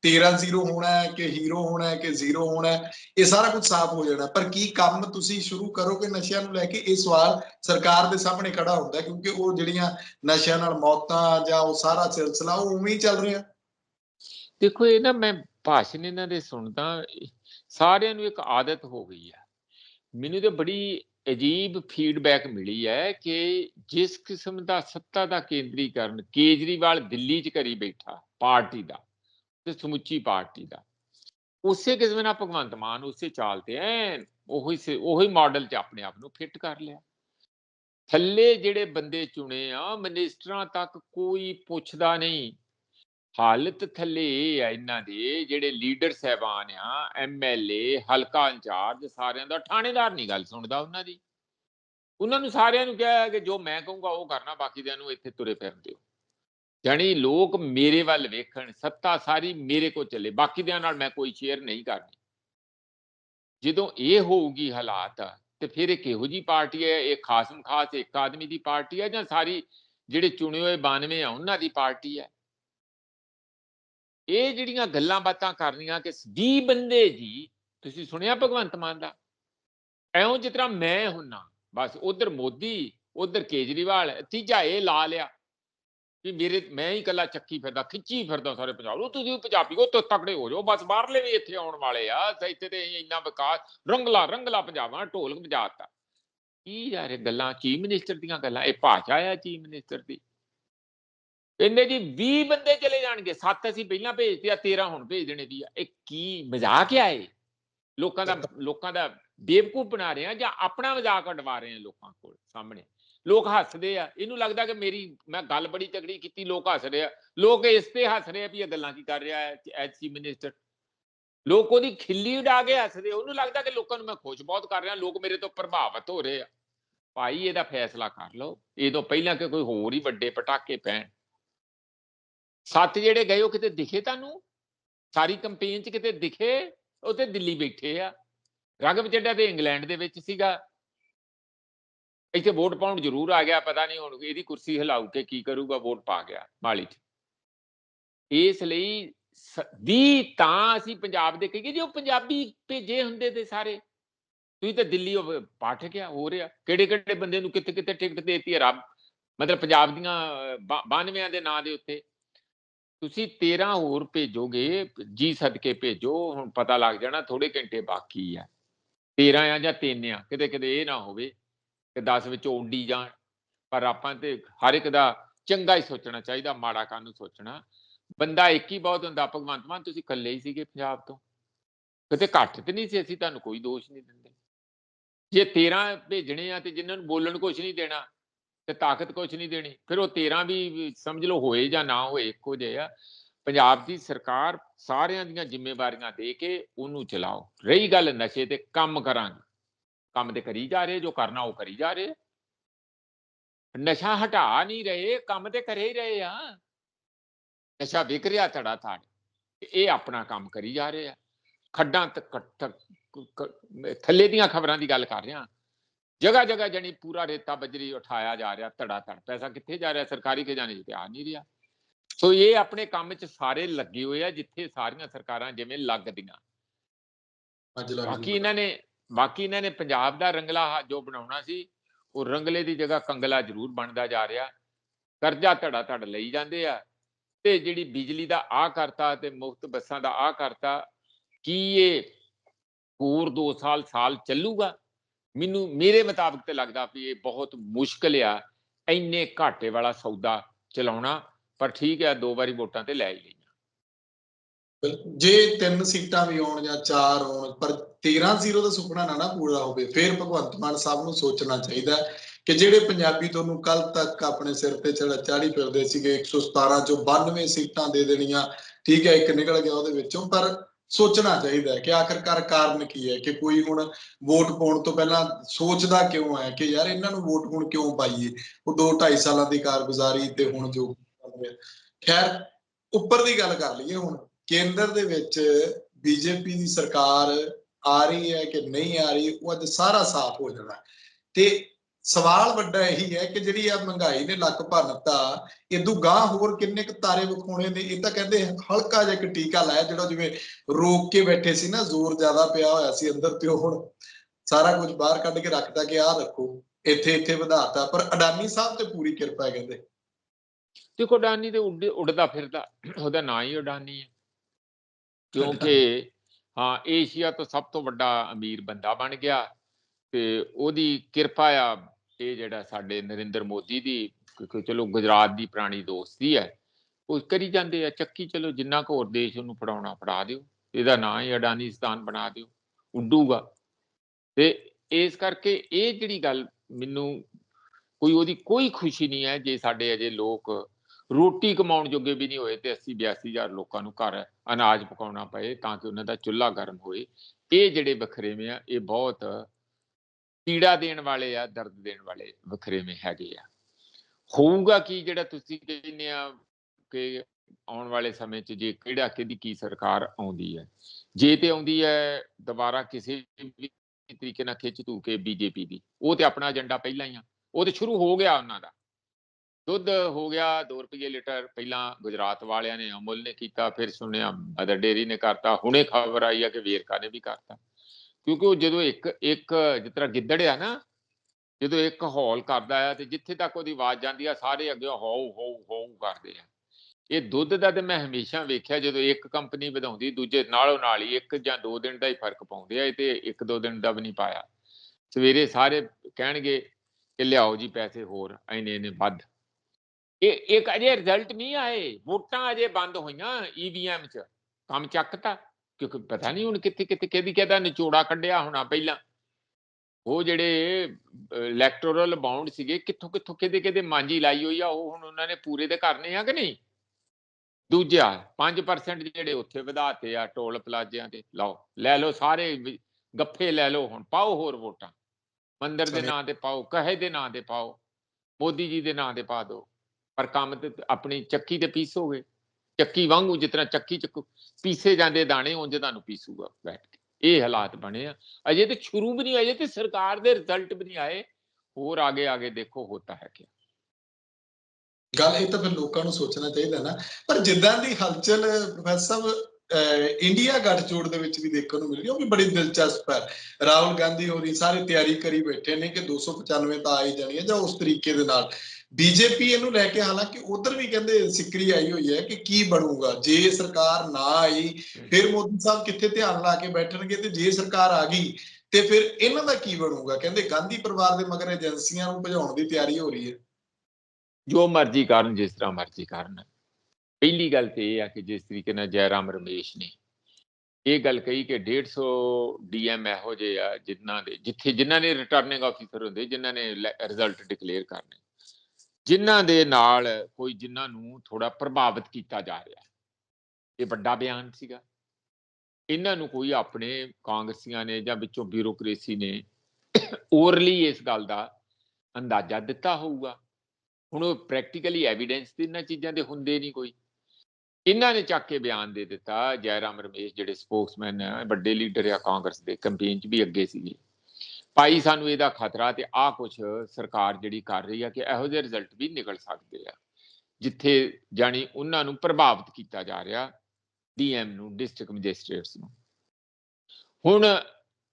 13 ਜ਼ੀਰੋ ਹੋਣਾ ਹੈ ਕਿ ਹੀਰੋ ਹੋਣਾ ਹੈ ਕਿ ਜ਼ੀਰੋ ਹੋਣਾ ਹੈ, ਇਹ ਸਾਰਾ ਕੁਝ ਸਾਫ਼ ਹੋ ਜਾਣਾ ਪਰ ਕੀ ਕੰਮ ਤੁਸੀਂ ਸ਼ੁਰੂ ਕਰੋਗੇ ਨਸ਼ਿਆਂ ਨੂੰ ਲੈ ਕੇ ਇਹ ਸਵਾਲ ਸਰਕਾਰ ਦੇ ਸਾਹਮਣੇ ਖੜਾ ਹੁੰਦਾ ਕਿਉਂਕਿ ਉਹ ਜਿਹੜੀਆਂ ਨਸ਼ਿਆਂ ਨਾਲ ਮੌਤਾਂ ਜਾਂ ਉਹ ਸਾਰਾ ਸਿਲਸਿਲਾ, ਉਹ ਉਵੇਂ ਹੀ ਚੱਲ ਰਿਹਾ ਦੇਖੋ, ਇਹ ਨਾ ਮੈਂ ਭਾਸ਼ਣ ਇਹਨਾਂ ਦੇ ਸੁਣਦਾ, ਸਾਰਿਆਂ ਨੂੰ ਇੱਕ ਆਦਤ ਹੋ ਗਈ ਆ ਮੈਨੂੰ ਤੇ ਬੜੀ ਅਜੀਬ ਫੀਡਬੈਕ ਮਿਲੀ ਹੈ ਕਿ ਜਿਸ ਕਿਸਮ ਦਾ ਸੱਤਾ ਦਾ ਕੇਂਦਰੀਕਰਨ ਕੇਜਰੀਵਾਲ ਦਿੱਲੀ 'ਚ ਕਰੀ ਬੈਠਾ ਪਾਰਟੀ ਦਾ ਤੇ ਸਮੁੱਚੀ ਪਾਰਟੀ ਦਾ, ਉਸੇ ਕਿਸਮ ਨਾਲ ਭਗਵੰਤ ਮਾਨ ਉਸੇ ਚਾਲ ਤੇ ਐ ਉਹੀ ਸੇ- ਉਹੀ ਮਾਡਲ 'ਚ ਆਪਣੇ ਆਪ ਨੂੰ ਫਿੱਟ ਕਰ ਲਿਆ। ਥੱਲੇ ਜਿਹੜੇ ਬੰਦੇ ਚੁਣੇ ਆ ਮਨਿਸਟਰਾਂ ਤੱਕ ਕੋਈ ਪੁੱਛਦਾ ਨਹੀਂ ਹਾਲਤ ਥੱਲੇ ਇਹ ਆ ਇਹਨਾਂ ਦੇ, ਜਿਹੜੇ ਲੀਡਰ ਸਹਿਬਾਨ ਆ ਐਮਐਲਏ ਹਲਕਾ ਇੰਚਾਰਜ ਸਾਰਿਆਂ ਦਾ, ਥਾਣੇਦਾਰ ਨਹੀਂ ਗੱਲ ਸੁਣਦਾ ਉਹਨਾਂ ਦੀ। ਉਹਨਾਂ ਨੂੰ ਸਾਰਿਆਂ ਨੂੰ ਕਿਹਾ ਕਿ ਜੋ ਮੈਂ ਕਹੂੰਗਾ ਉਹ ਕਰਨਾ ਬਾਕੀ ਦਿਆਂ ਨੂੰ ਇੱਥੇ ਤੁਰੇ ਫਿਰਨ ਦਿਓ। ਜਾਣੀ ਲੋਕ ਮੇਰੇ ਵੱਲ ਵੇਖਣ, ਸੱਤਾ ਸਾਰੀ ਮੇਰੇ ਕੋਲ ਚੱਲੇ ਬਾਕੀ ਦਿਆਂ ਨਾਲ ਮੈਂ ਕੋਈ ਸ਼ੇਅਰ ਨਹੀਂ ਕਰਨੀ। ਜਦੋਂ ਇਹ ਹੋਊਗੀ ਹਾਲਾਤ, ਤੇ ਫਿਰ ਇਹ ਕਿਹੋ ਜੀ ਪਾਰਟੀ ਹੈ? ਇਹ ਖਾਸਮ ਖਾਸ ਇੱਕ ਆਦਮੀ ਦੀ ਪਾਰਟੀ ਹੈ ਜਾਂ ਸਾਰੀ ਜਿਹੜੇ ਚੁਣੇ ਹੋਏ 92 ਆ, ਉਹਨਾਂ ਦੀ ਪਾਰਟੀ ਹੈ? ਇਹ ਜਿਹੜੀਆਂ ਗੱਲਾਂ ਬਾਤਾਂ ਕਰਨੀਆਂ ਕਿ 20 ਬੰਦੇ ਜੀ ਤੁਸੀਂ ਸੁਣਿਆ ਭਗਵੰਤ ਮਾਨ ਦਾ? ਐਉਂ ਜਿਸ ਤਰ੍ਹਾਂ ਮੈਂ ਹੁੰਨਾ, ਬਸ ਉਧਰ ਮੋਦੀ, ਉਧਰ ਕੇਜਰੀਵਾਲ, ਤੀਜਾ ਇਹ ਲਾ ਲਿਆ ਵੀ ਮੇਰੇ, ਮੈਂ ਹੀ ਇਕੱਲਾ ਚੱਕੀ ਫਿਰਦਾ, ਖਿੱਚੀ ਫਿਰਦਾ ਸਾਰੇ ਪੰਜਾਬ ਨੂੰ, ਤੁਸੀਂ ਪੰਜਾਬੀ ਕੋ ਤੋ ਤਕੜੇ ਹੋ ਜਾਓ, ਬਸ ਬਾਹਰਲੇ ਵੀ ਇੱਥੇ ਆਉਣ ਵਾਲੇ ਆ, ਤੇ ਇੱਥੇ ਤੇ ਇੰਨਾ ਵਿਕਾਸ, ਰੰਗਲਾ ਰੰਗਲਾ ਪੰਜਾਬਾਂ ਢੋਲਕ ਵਜਾਤਾ। ਕੀ ਯਾਰ ਇਹ ਗੱਲਾਂ, ਚੀਫ ਮਿਨਿਸਟਰ ਦੀਆਂ ਗੱਲਾਂ, ਇਹ ਭਾਸ਼ਾ ਆ ਚੀਫ ਮਿਨਿਸਟਰ ਦੀ? ਕਹਿੰਦੇ ਜੀ 20 ਬੰਦੇ ਚਲੇ ਜਾਣਗੇ, ਸੱਤ ਅਸੀਂ ਪਹਿਲਾਂ ਭੇਜਦੇ ਆ 13 ਹੁਣ ਭੇਜ ਦੇਣੇ ਦੀ ਆ। ਇਹ ਕੀ ਮਜ਼ਾਕ ਆ ਇਹ? ਲੋਕਾਂ ਦਾ ਲੋਕਾਂ ਦਾ ਬੇਵਕੂਫ ਬਣਾ ਰਹੇ ਆ ਜਾਂ ਆਪਣਾ ਮਜ਼ਾਕ ਉਡਵਾ ਰਹੇ ਆ ਲੋਕਾਂ ਕੋਲ ਸਾਹਮਣੇ? ਲੋਕ ਹੱਸਦੇ ਆ। ਇਹਨੂੰ ਲੱਗਦਾ ਕਿ ਮੇਰੀ, ਮੈਂ ਗੱਲ ਬੜੀ ਤਗੜੀ ਕੀਤੀ, ਲੋਕ ਹੱਸ ਰਹੇ ਆ। ਲੋਕ ਇਸ ਤੇ ਹੱਸ ਰਹੇ ਆ ਵੀ ਇਹ ਗੱਲਾਂ ਕੀ ਕਰ ਰਿਹਾ ਹੈ ਐਸ ਮਿਨਿਸਟਰ। ਲੋਕ ਉਹਦੀ ਖਿੱਲੀ ਉਡਾ ਕੇ ਹੱਸਦੇ ਉਹਨੂੰ ਲੱਗਦਾ ਕਿ ਲੋਕਾਂ ਨੂੰ ਮੈਂ ਖੁਸ਼ ਬਹੁਤ ਕਰ ਰਿਹਾ, ਲੋਕ ਮੇਰੇ ਤੋਂ ਪ੍ਰਭਾਵਿਤ ਹੋ ਰਹੇ ਆ। ਭਾਈ, ਇਹਦਾ ਫੈਸਲਾ ਕਰ ਲਓ। ਇਹ ਤੋਂ ਪਹਿਲਾਂ ਕਿ ਕੋਈ ਹੋਰ ਹੀ ਵੱਡੇ ਪਟਾਕੇ ਪੈਣ। ਸੱਤ ਜਿਹੜੇ ਗਏ, ਉਹ ਕਿਤੇ ਦਿਖੇ ਤੁਹਾਨੂੰ? ਸਾਰੀ ਕੰਪੇਨ 'ਚ ਕਿਤੇ ਦਿਖੇ? ਉਹ ਤੇ ਦਿੱਲੀ ਬੈਠੇ ਆ। ਰਗਬ ਚੱਡਾ ਤੇ ਇੰਗਲੈਂਡ ਦੇ ਵਿੱਚ ਸੀਗਾ। ਇੱਥੇ ਵੋਟ ਪਾਉਣ ਜ਼ਰੂਰ ਆ ਗਿਆ, ਪਤਾ ਨਹੀਂ ਹੁਣ ਇਹਦੀ ਕੁਰਸੀ ਹਿਲਾਉ ਕੇ ਕੀ ਕਰੂਗਾ, ਵੋਟ ਪਾ ਗਿਆ ਮਾਲੀ 'ਚ। ਇਸ ਲਈ ਵੀ ਤਾਂ ਅਸੀਂ ਪੰਜਾਬ ਦੇ ਕਹੀਏ, ਜੇ ਉਹ ਪੰਜਾਬੀ ਭੇਜੇ ਹੁੰਦੇ ਤੇ ਸਾਰੇ। ਤੁਸੀਂ ਤਾਂ ਦਿੱਲੀ ਉਹ ਪਾਠ ਗਿਆ ਹੋ ਰਿਹਾ। ਕਿਹੜੇ ਕਿਹੜੇ ਬੰਦੇ ਨੂੰ ਕਿੱਥੇ ਕਿੱਥੇ ਟਿਕਟ ਦੇਤੀ ਹੈ ਰੱਬ? ਮਤਲਬ ਪੰਜਾਬ ਦੀਆਂ 92 ਦੇ ਨਾਂ ਦੇ ਉੱਤੇ। ਤੁਸੀਂ 13 ਹੋਰ ਭੇਜੋਗੇ, ਜੀ ਸਦਕੇ ਭੇਜੋ, ਹੁਣ ਪਤਾ ਲੱਗ ਜਾਣਾ ਥੋੜੇ ਘੰਟੇ ਬਾਕੀ ਆ। 13 ਆ ਜਾਂ 3 ਆ, ਕਿਤੇ ਕਿਤੇ ਇਹ ਨਾ ਹੋਵੇ ਕਿ 10 ਵਿੱਚ ਉੱਡੀ ਜਾਣ। ਪਰ ਆਪਾਂ ਤੇ ਹਰ ਇੱਕ ਦਾ ਚੰਗਾ ਹੀ ਸੋਚਣਾ ਚਾਹੀਦਾ, ਮਾੜਾ ਕਾਨੂੰ ਸੋਚਣਾ। ਬੰਦਾ ਇੱਕ ਹੀ ਬਹੁਤ ਹੁੰਦਾ, ਭਗਵੰਤ ਮਾਨ ਤੁਸੀਂ ਇਕੱਲੇ ਹੀ ਸੀਗੇ ਪੰਜਾਬ ਤੋਂ। ਕਿਤੇ ਘੱਟ ਤੇ ਨਹੀਂ ਸੀ, ਅਸੀਂ ਤੁਹਾਨੂੰ ਕੋਈ ਦੋਸ਼ ਨਹੀਂ ਦਿੰਦੇ। ਜੇ 13 ਭੇਜਣੇ ਆ ਤੇ ਜਿਨ੍ਹਾਂ ਨੂੰ ਬੋਲਣ ਕੁਝ ਨਹੀਂ ਦੇਣਾ ਤੇ ਤਾਕਤ ਕੁਝ ਨਹੀਂ ਦੇਣੀ। ਫਿਰ ਉਹ 13 ਵੀ ਸਮਝ ਲਓ ਹੋਏ ਜਾਂ ਨਾ ਹੋਏ, ਇੱਕੋ ਜਿਹੇ ਆ। ਪੰਜਾਬ ਦੀ ਸਰਕਾਰ ਸਾਰਿਆਂ ਦੀਆਂ ਜ਼ਿੰਮੇਵਾਰੀਆਂ ਦੇ ਕੇ ਉਹਨੂੰ ਚਲਾਓ। ਰਹੀ ਗੱਲ ਨਸ਼ੇ ਤੇ ਕੰਮ ਕਰਾਂਗੇ। ਕੰਮ ਤੇ ਕਰੀ ਜਾ ਰਹੇ, ਜੋ ਕਰਨਾ ਉਹ ਕਰੀ ਜਾ ਰਹੇ। ਨਸ਼ਾ ਹਟਾ ਨਹੀਂ ਰਹੇ, ਕੰਮ ਤੇ ਕਰੇ ਹੀ ਰਹੇ ਆ। ਨਸ਼ਾ ਵਿਕ ਰਿਹਾ ਧੜਾ ਧੜ। ਇਹ ਆਪਣਾ ਕੰਮ ਕਰੀ ਜਾ ਰਹੇ ਆ। ਖੱਡਾਂ ਤੱਕ ਥੱਲੇ ਦੀਆਂ ਖਬਰਾਂ ਦੀ ਗੱਲ ਕਰ ਰਿਹਾ। ਜਗ੍ਹਾ ਜਗ੍ਹਾ ਜਣੀ ਪੂਰਾ ਰੇਤਾ ਬਜਰੀ ਉਠਾਇਆ ਜਾ ਰਿਹਾ ਧੜਾ ਧੜ। ਪੈਸਾ ਕਿੱਥੇ ਜਾ ਰਿਹਾ? ਸਰਕਾਰੀ ਖਜ਼ਾਨੇ 'ਚ ਆ ਨਹੀਂ ਰਿਹਾ। ਸੋ ਇਹ ਆਪਣੇ ਕੰਮ 'ਚ ਸਾਰੇ ਲੱਗੇ ਹੋਏ ਆ ਜਿੱਥੇ ਸਾਰੀਆਂ ਸਰਕਾਰਾਂ ਜਿਵੇਂ ਲੱਗਦੀਆਂ। ਬਾਕੀ ਇਹਨਾਂ ਨੇ ਬਾਕੀ ਇਹਨਾਂ ਨੇ ਪੰਜਾਬ ਦਾ ਰੰਗਲਾ ਜੋ ਬਣਾਉਣਾ ਸੀ ਉਹ ਰੰਗਲੇ ਦੀ ਜਗ੍ਹਾ ਕੰਗਲਾ ਜ਼ਰੂਰ ਬਣਦਾ ਜਾ ਰਿਹਾ। ਕਰਜ਼ਾ ਧੜਾ ਧੜ ਲਈ ਜਾਂਦੇ ਆ। ਤੇ ਜਿਹੜੀ ਬਿਜਲੀ ਦਾ ਆ ਕਰਤਾ ਤੇ ਮੁਫਤ ਬੱਸਾਂ ਦਾ ਆ ਕਰਤਾ ਕੀ ਇਹ ਹੋਰ 2 ਸਾਲ ਸਾਲ ਚੱਲੂਗਾ? ਮੈਨੂੰ ਮੇਰੇ ਮੁਤਾਬਕ ਤੇ ਲੱਗਦਾ ਵੀ ਇਹ ਬਹੁਤ ਮੁਸ਼ਕਲ ਆ, ਇੰਨੇ ਘਾਟੇ ਵਾਲਾ ਸੌਦਾ ਚਲਾਉਣਾ, ਪਰ ਠੀਕ ਹੈ ਦੋ ਵਾਰੀ ਵੋਟਾਂ ਤੇ ਲੈ ਹੀ ਲਈਆਂ। ਜੇ ਤਿੰਨ ਸੀਟਾਂ ਵੀ ਆਉਣ ਜਾਂ ਚਾਰ ਆਉਣ ਪਰ 13-0 ਦਾ ਸੁਪਨਾ ਨਾ ਨਾ ਪੂਰਾ ਹੋਵੇ, ਫਿਰ ਭਗਵੰਤ ਮਾਨ ਸਾਹਿਬ ਨੂੰ ਸੋਚਣਾ ਚਾਹੀਦਾ ਕਿ ਜਿਹੜੇ ਪੰਜਾਬੀ ਤੁਹਾਨੂੰ ਕੱਲ ਤੱਕ ਆਪਣੇ ਸਿਰ ਤੇ ਚੜਾ ਚਾੜੀ ਫਿਰਦੇ ਸੀਗੇ 117 ਚੋਂ 92 ਸੀਟਾਂ ਦੇ ਦੇਣੀਆਂ, ਠੀਕ ਹੈ, ਇੱਕ ਨਿਕਲ ਗਿਆ ਉਹਦੇ ਵਿੱਚੋਂ, ਪਰ ਸੋਚਣਾ ਚਾਹੀਦਾ ਹੈ ਕਿ ਆਖਰਕਾਰ ਕਾਰਨ ਕੀ ਹੈ ਕਿ ਕੋਈ ਹੁਣ ਵੋਟ ਪਾਉਣ ਤੋਂ ਪਹਿਲਾਂ ਸੋਚਦਾ ਕਿਉਂ ਹੈ ਕਿ ਯਾਰ ਇਹਨਾਂ ਨੂੰ ਵੋਟ ਹੁਣ ਕਿਉਂ ਪਾਈਏ? ਉਹ 2 2.5 ਸਾਲਾਂ ਦੀ ਕਾਰਗੁਜ਼ਾਰੀ ਤੇ ਹੁਣ ਜੋ ਖੈਰ, ਉੱਪਰ ਦੀ ਗੱਲ ਕਰ ਲਈਏ ਹੁਣ, ਕੇਂਦਰ ਦੇ ਵਿੱਚ ਬੀਜੇਪੀ ਦੀ ਸਰਕਾਰ ਆ ਰਹੀ ਹੈ ਕਿ ਨਹੀਂ ਆ ਰਹੀ, ਉਹ ਅੱਜ ਸਾਰਾ ਸਾਫ਼ ਹੋ ਜਾਣਾ। ਤੇ ਸਵਾਲ ਵੱਡਾ ਇਹੀ ਹੈ ਕਿ ਜਿਹੜੀ ਆ ਮਹਿੰਗਾਈ ਨੇ ਲੱਕ ਭੰਨਤਾ ਇਦੋਂ ਗਾਂ ਹੋਰ ਕਿੰਨੇ ਕੁ ਤਾਰੇ ਵਿਖਾਉਣੇ ਨੇ, ਇਹ ਤਾਂ ਕਹਿੰਦੇ ਹਲਕਾ ਜਿਹਾ ਇੱਕ ਟੀਕਾ ਲਾਇਆ ਜਿਹੜਾ ਜਿਵੇਂ ਰੋਕ ਕੇ ਬੈਠੇ ਸੀ ਨਾ, ਜ਼ੋਰ ਜ਼ਿਆਦਾ ਪਿਆ ਹੋਇਆ ਸੀ ਅੰਦਰ ਤੇ ਹੁਣ ਸਾਰਾ ਕੁਝ ਬਾਹਰ ਕੱਢ ਕੇ ਰੱਖਦਾ ਕਿ ਆਹ ਰੱਖੋ ਇੱਥੇ ਇੱਥੇ ਵਧਾਤਾ, ਪਰ ਅਡਾਨੀ ਸਾਹਿਬ ਤੇ ਪੂਰੀ ਕਿਰਪਾ ਹੈ ਕਹਿੰਦੇ। ਦੇਖੋ, ਅਡਾਨੀ ਤੇ ਉੱਡ ਉੱਡਦਾ ਫਿਰਦਾ, ਉਹਦਾ ਨਾਂ ਹੀ ਅਡਾਨੀ ਹੈ। ਕਿਉਂਕਿ ਹਾਂ, ਏਸ਼ੀਆ ਤੋਂ ਸਭ ਤੋਂ ਵੱਡਾ ਅਮੀਰ ਬੰਦਾ ਬਣ ਗਿਆ ਤੇ ਉਹਦੀ ਕਿਰਪਾ ਆ ਇਹ ਜਿਹੜਾ ਸਾਡੇ ਨਰਿੰਦਰ ਮੋਦੀ ਦੀ, ਕਿਉਂਕਿ ਚਲੋ ਗੁਜਰਾਤ ਦੀ ਪੁਰਾਣੀ ਦੋਸਤੀ ਹੈ, ਉਹ ਕਰੀ ਜਾਂਦੇ ਆ, ਚੱਕੀ ਚਲੋ ਜਿੰਨਾ ਕੁ ਹੋਰ ਦੇਸ਼ ਉਹਨੂੰ ਫੜਾਉਣਾ, ਫੜਾ ਦਿਓ। ਇਹਦਾ ਨਾਂ ਹੀ ਅਡਾਨੀਸਤਾਨ ਬਣਾ ਦਿਓ, ਉੱਡੂਗਾ। ਤੇ ਇਸ ਕਰਕੇ ਇਹ ਜਿਹੜੀ ਗੱਲ ਮੈਨੂੰ ਕੋਈ ਉਹਦੀ ਕੋਈ ਖੁਸ਼ੀ ਨਹੀਂ ਹੈ, ਜੇ ਸਾਡੇ ਅਜੇ ਲੋਕ ਰੋਟੀ ਕਮਾਉਣ ਜੋਗੇ ਵੀ ਨਹੀਂ ਹੋਏ ਤੇ 80 82000 ਲੋਕਾਂ ਨੂੰ ਘਰ ਅਨਾਜ ਪਕਾਉਣਾ ਪਏ ਤਾਂ ਕਿ ਉਹਨਾਂ ਦਾ ਚੁੱਲ੍ਹਾ ਗਰਮ ਹੋਏ। ਇਹ ਜਿਹੜੇ ਵਖਰੇਵੇਂ ਆ, ਇਹ ਬਹੁਤ ਪੀੜਾ ਦੇਣ ਵਾਲੇ ਆ, ਦਰਦ ਦੇਣ ਵਾਲੇ ਵਖਰੇਵੇਂ ਹੈਗੇ ਆ। ਹੋਊਗਾ ਕੀ ਜਿਹੜਾ ਤੁਸੀਂ ਕਹਿੰਦੇ ਆ ਕਿ ਆਉਣ ਵਾਲੇ ਸਮੇਂ 'ਚ ਜੇ ਕਿਹੜਾ ਕਿਹਦੀ ਕੀ ਸਰਕਾਰ ਆਉਂਦੀ ਹੈ? ਜੇ ਤੇ ਆਉਂਦੀ ਹੈ ਦੁਬਾਰਾ ਕਿਸੇ ਵੀ ਤਰੀਕੇ ਨਾਲ ਖਿੱਚ ਧੂ ਕੇ ਬੀਜੇਪੀ ਦੀ, ਉਹ ਤੇ ਆਪਣਾ ਏਜੰਡਾ ਪਹਿਲਾਂ ਹੀ ਆ। ਉਹ ਤੇ ਸ਼ੁਰੂ ਹੋ ਗਿਆ ਉਹਨਾਂ ਦਾ। ਦੁੱਧ ਹੋ ਗਿਆ 2 ਰੁਪਏ ਲੀਟਰ, ਪਹਿਲਾਂ ਗੁਜਰਾਤ ਵਾਲਿਆਂ ਨੇ ਅਮੁਲ ਨੇ ਕੀਤਾ, ਫਿਰ ਸੁਣਿਆ ਅਦਰ ਡੇਰੀ ਨੇ ਕਰਤਾ, ਹੁਣੇ ਖਬਰ ਆਈ ਆ ਕਿ ਵੇਰਕਾ ਨੇ ਵੀ ਕਰਤਾ। ਕਿਉਂਕਿ ਉਹ ਜਦੋਂ ਇੱਕ ਇੱਕ ਜਿਸ ਤਰ੍ਹਾਂ ਗਿੱਦੜ ਆ ਨਾ, ਜਦੋਂ ਇੱਕ ਹੌਲ ਕਰਦਾ ਆ ਤੇ ਜਿੱਥੇ ਤੱਕ ਉਹਦੀ ਆਵਾਜ਼ ਜਾਂਦੀ ਆ, ਸਾਰੇ ਅੱਗੇ ਹੋਊ ਹੋਊ ਹੋਊ ਕਰਦੇ ਆ। ਇਹ ਦੁੱਧ ਦਾ ਤੇ ਮੈਂ ਹਮੇਸ਼ਾ ਵੇਖਿਆ ਜਦੋਂ ਇੱਕ ਕੰਪਨੀ ਵਧਾਉਂਦੀ, ਦੂਜੇ ਨਾਲੋਂ ਨਾਲ ਹੀ ਇੱਕ ਜਾਂ ਦੋ ਦਿਨ ਦਾ ਹੀ ਫ਼ਰਕ ਪਾਉਂਦੇ ਆ, ਇਹ ਤੇ ਇੱਕ ਦੋ ਦਿਨ ਦਾ ਵੀ ਨਹੀਂ ਪਾਇਆ। ਸਵੇਰੇ ਸਾਰੇ ਕਹਿਣਗੇ ਕਿ ਲਿਆਓ ਜੀ ਪੈਸੇ ਹੋਰ ਐਨੇ ਐਨੇ ਵੱਧ। ਇਹ, ਇੱਕ ਅਜੇ ਰਿਜ਼ਲਟ ਨਹੀਂ ਆਏ, ਵੋਟਾਂ ਅਜੇ ਬੰਦ ਹੋਈਆਂ ਈਵੀਐਮ ਚ, ਕੰਮ ਚੱਕਤਾ। ਕਿਉਂਕਿ ਪਤਾ ਨਹੀਂ ਹੁਣ ਕਿੱਥੇ ਕਿੱਥੇ ਕਿਹਦੀ ਕਿਹਦਾ ਨਿਚੋੜਾ ਕੱਢਿਆ ਹੋਣਾ ਪਹਿਲਾਂ। ਉਹ ਜਿਹੜੇ ਇਲੈਕਟੋਰਲ ਬਾਉਂਡ ਸੀਗੇ, ਕਿੱਥੋਂ ਕਿੱਥੋਂ ਕਿਹਦੇ ਕਿਹਦੇ ਮਾਂਜੀ ਲਾਈ ਹੋਈ ਆ, ਉਹ ਹੁਣ ਉਹਨਾਂ ਨੇ ਪੂਰੇ ਦੇ ਕਰਨੇ ਆ ਕਿ ਨਹੀਂ? ਦੂਜਾ 5% ਜਿਹੜੇ ਉੱਥੇ ਵਧਾਤੇ ਆ, ਟੋਲ ਪਲਾਜ਼ਿਆਂ ਤੇ ਲਾਓ, ਲੈ ਲਓ ਸਾਰੇ ਗੱਫੇ ਲੈ ਲਓ ਹੁਣ, ਪਾਓ ਹੋਰ ਵੋਟਾਂ। ਮੰਦਰ ਦੇ ਨਾਂ ਤੇ ਪਾਓ, ਕਹੇ ਦੇ ਨਾਂ ਤੇ ਪਾਓ, ਮੋਦੀ ਜੀ ਦੇ ਨਾਂ ਤੇ ਪਾ ਦਿਓ ਪਰ ਕੰਮ ਤੇ ਆਪਣੀ ਚੱਕੀ ਤੇ ਪੀਸੋਗੇ ਚੱਕੀ ਵਾਂਗੂ ਜਿਤਨਾ ਚੱਕੀ ਚ ਪੀਸੇ ਜਾਂਦੇ ਦਾਣੇ ਉਂਝ ਤੁਹਾਨੂੰ ਪੀਸੂਗਾ ਬੈਠ ਕੇ। ਇਹ ਹਾਲਾਤ ਬਣੇ ਆ। ਅਜੇ ਤੇ ਸ਼ੁਰੂ ਵੀ ਨਹੀਂ ਅਜੇ ਤੇ ਸਰਕਾਰ ਦੇ ਰਿਜ਼ਲਟ ਵੀ ਨਹੀਂ ਆਏ। ਹੋਰ ਆਗੇ ਆਗੇ ਦੇਖੋ ਹੋਤਾ ਹੈ ਕੀ ਗੱਲ ਇਹ ਤਾਂ ਫਿਰ ਲੋਕਾਂ ਨੂੰ ਸੋਚਣਾ ਚਾਹੀਦਾ ਨਾ। ਪਰ ਜਿੱਦਾਂ ਦੀ ਹਲਚਲ ਪ੍ਰੋਫੈਸਰ ਸਾਹਿਬ ਅਹ, ਇੰਡੀਆ ਗੱਠਜੋੜ ਦੇ ਵਿੱਚ ਵੀ ਦੇਖਣ ਨੂੰ ਮਿਲ ਰਹੀ ਉਹ ਵੀ ਬੜੀ ਦਿਲਚਸਪ ਹੈ। ਰਾਹੁਲ ਗਾਂਧੀ ਹੋਰੀ ਸਾਰੇ ਤਿਆਰੀ ਕਰੀ ਬੈਠੇ ਨੇ ਕਿ 295 ਤਾਂ ਆ ਹੀ ਜਾਣੀ ਹੈ ਜਾਂ ਉਸ ਤਰੀਕੇ ਦੇ ਨਾਲ। ਬੀਜੇਪੀ ਇਹਨੂੰ ਲੈ ਕੇ ਹਾਲਾਂਕਿ ਉਧਰ ਵੀ ਕਹਿੰਦੇ ਸਿੱਕਰੀ ਆਈ ਹੋਈ ਹੈ ਕਿ ਕੀ ਬਣੂਗਾ? ਜੇ ਸਰਕਾਰ ਨਾ ਆਈ, ਫਿਰ ਮੋਦੀ ਸਾਹਿਬ ਕਿੱਥੇ ਧਿਆਨ ਲਾ ਕੇ ਬੈਠਣਗੇ ਤੇ ਜੇ ਸਰਕਾਰ ਆ ਗਈ, ਤੇ ਫਿਰ ਇਹਨਾਂ ਦਾ ਕੀ ਬਣੂਗਾ? ਕਹਿੰਦੇ ਗਾਂਧੀ ਪਰਿਵਾਰ ਦੇ ਮਗਰ ਏਜੰਸੀਆਂ ਨੂੰ ਭਜਾਉਣ ਦੀ ਤਿਆਰੀ ਹੋ ਰਹੀ ਹੈ। ਜੋ ਮਰਜ਼ੀ ਕਰਨ, ਜਿਸ ਤਰ੍ਹਾਂ ਮਰਜ਼ੀ ਕਰਨ। ਪਹਿਲੀ ਗੱਲ ਤੇ ਇਹ ਆ ਕਿ ਜਿਸ ਤਰੀਕੇ ਨਾਲ ਜੈਰਾਮ ਰਮੇਸ਼ ਨੇ ਇਹ ਗੱਲ ਕਹੀ ਕਿ 150 ਡੀਐਮ ਇਹੋ ਜਿਹੇ ਆ ਜਿਨ੍ਹਾਂ ਦੇ, ਜਿੱਥੇ ਜਿਨ੍ਹਾਂ ਨੇ ਰਿਟਰਨਿੰਗ ਆਫੀਸਰ ਹੁੰਦੇ, ਜਿਨ੍ਹਾਂ ਨੇ ਰਿਜ਼ਲਟ ਡਿਕਲੇਅਰ ਕਰਨੇ। ਜਿਨ੍ਹਾਂ ਦੇ ਨਾਲ ਕੋਈ ਜਿਨ੍ਹਾਂ ਨੂੰ ਥੋੜਾ ਪ੍ਰਭਾਵਿਤ ਕੀਤਾ ਜਾ ਰਿਹਾ ਇਹ ਵੱਡਾ ਬਿਆਨ ਸੀਗਾ। ਇਹਨਾਂ ਨੂੰ ਕੋਈ ਆਪਣੇ ਕਾਂਗਰਸੀਆਂ ਨੇ ਜਾਂ ਵਿੱਚੋਂ ਬਿਊਰੋਕ੍ਰੇਸੀ ਨੇ ਓਰਲੀ ਇਸ ਗੱਲ ਦਾ ਅੰਦਾਜ਼ਾ ਦਿੱਤਾ ਹੋਊਗਾ। ਹੁਣ ਉਹ ਪ੍ਰੈਕਟੀਕਲੀ ਐਵੀਡੈਂਸ ਤੇ ਇਹਨਾਂ ਚੀਜ਼ਾਂ ਦੇ ਹੁੰਦੇ ਨਹੀਂ ਕੋਈ। ਇਹਨਾਂ ਨੇ ਚੱਕ ਕੇ ਬਿਆਨ ਦੇ ਦਿੱਤਾ ਜੈਰਾਮ ਰਮੇਸ਼ ਜਿਹੜੇ ਸਪੋਕਸਮੈਨ ਆ, ਵੱਡੇ ਲੀਡਰ ਆ ਕਾਂਗਰਸ ਦੇ, ਕੈਂਪੇਨ 'ਚ ਵੀ ਅੱਗੇ ਸੀਗੇ। ਭਾਈ ਸਾਨੂੰ ਇਹਦਾ ਖਤਰਾ ਤੇ ਆ ਕੁਝ ਸਰਕਾਰ ਜਿਹੜੀ ਕਰ ਰਹੀ ਆ ਕਿ ਇਹੋ ਜਿਹੇ ਰਿਜ਼ਲਟ ਵੀ ਨਿਕਲ ਸਕਦੇ ਆ, ਜਿੱਥੇ ਜਾਣੀ ਉਹਨਾਂ ਨੂੰ ਪ੍ਰਭਾਵਿਤ ਕੀਤਾ ਜਾ ਰਿਹਾ ਡੀਐਮ ਨੂੰ ਡਿਸਟ੍ਰਿਕਟ ਮੈਜਿਸਟ੍ਰੇਟਸ ਨੂੰ। ਹੁਣ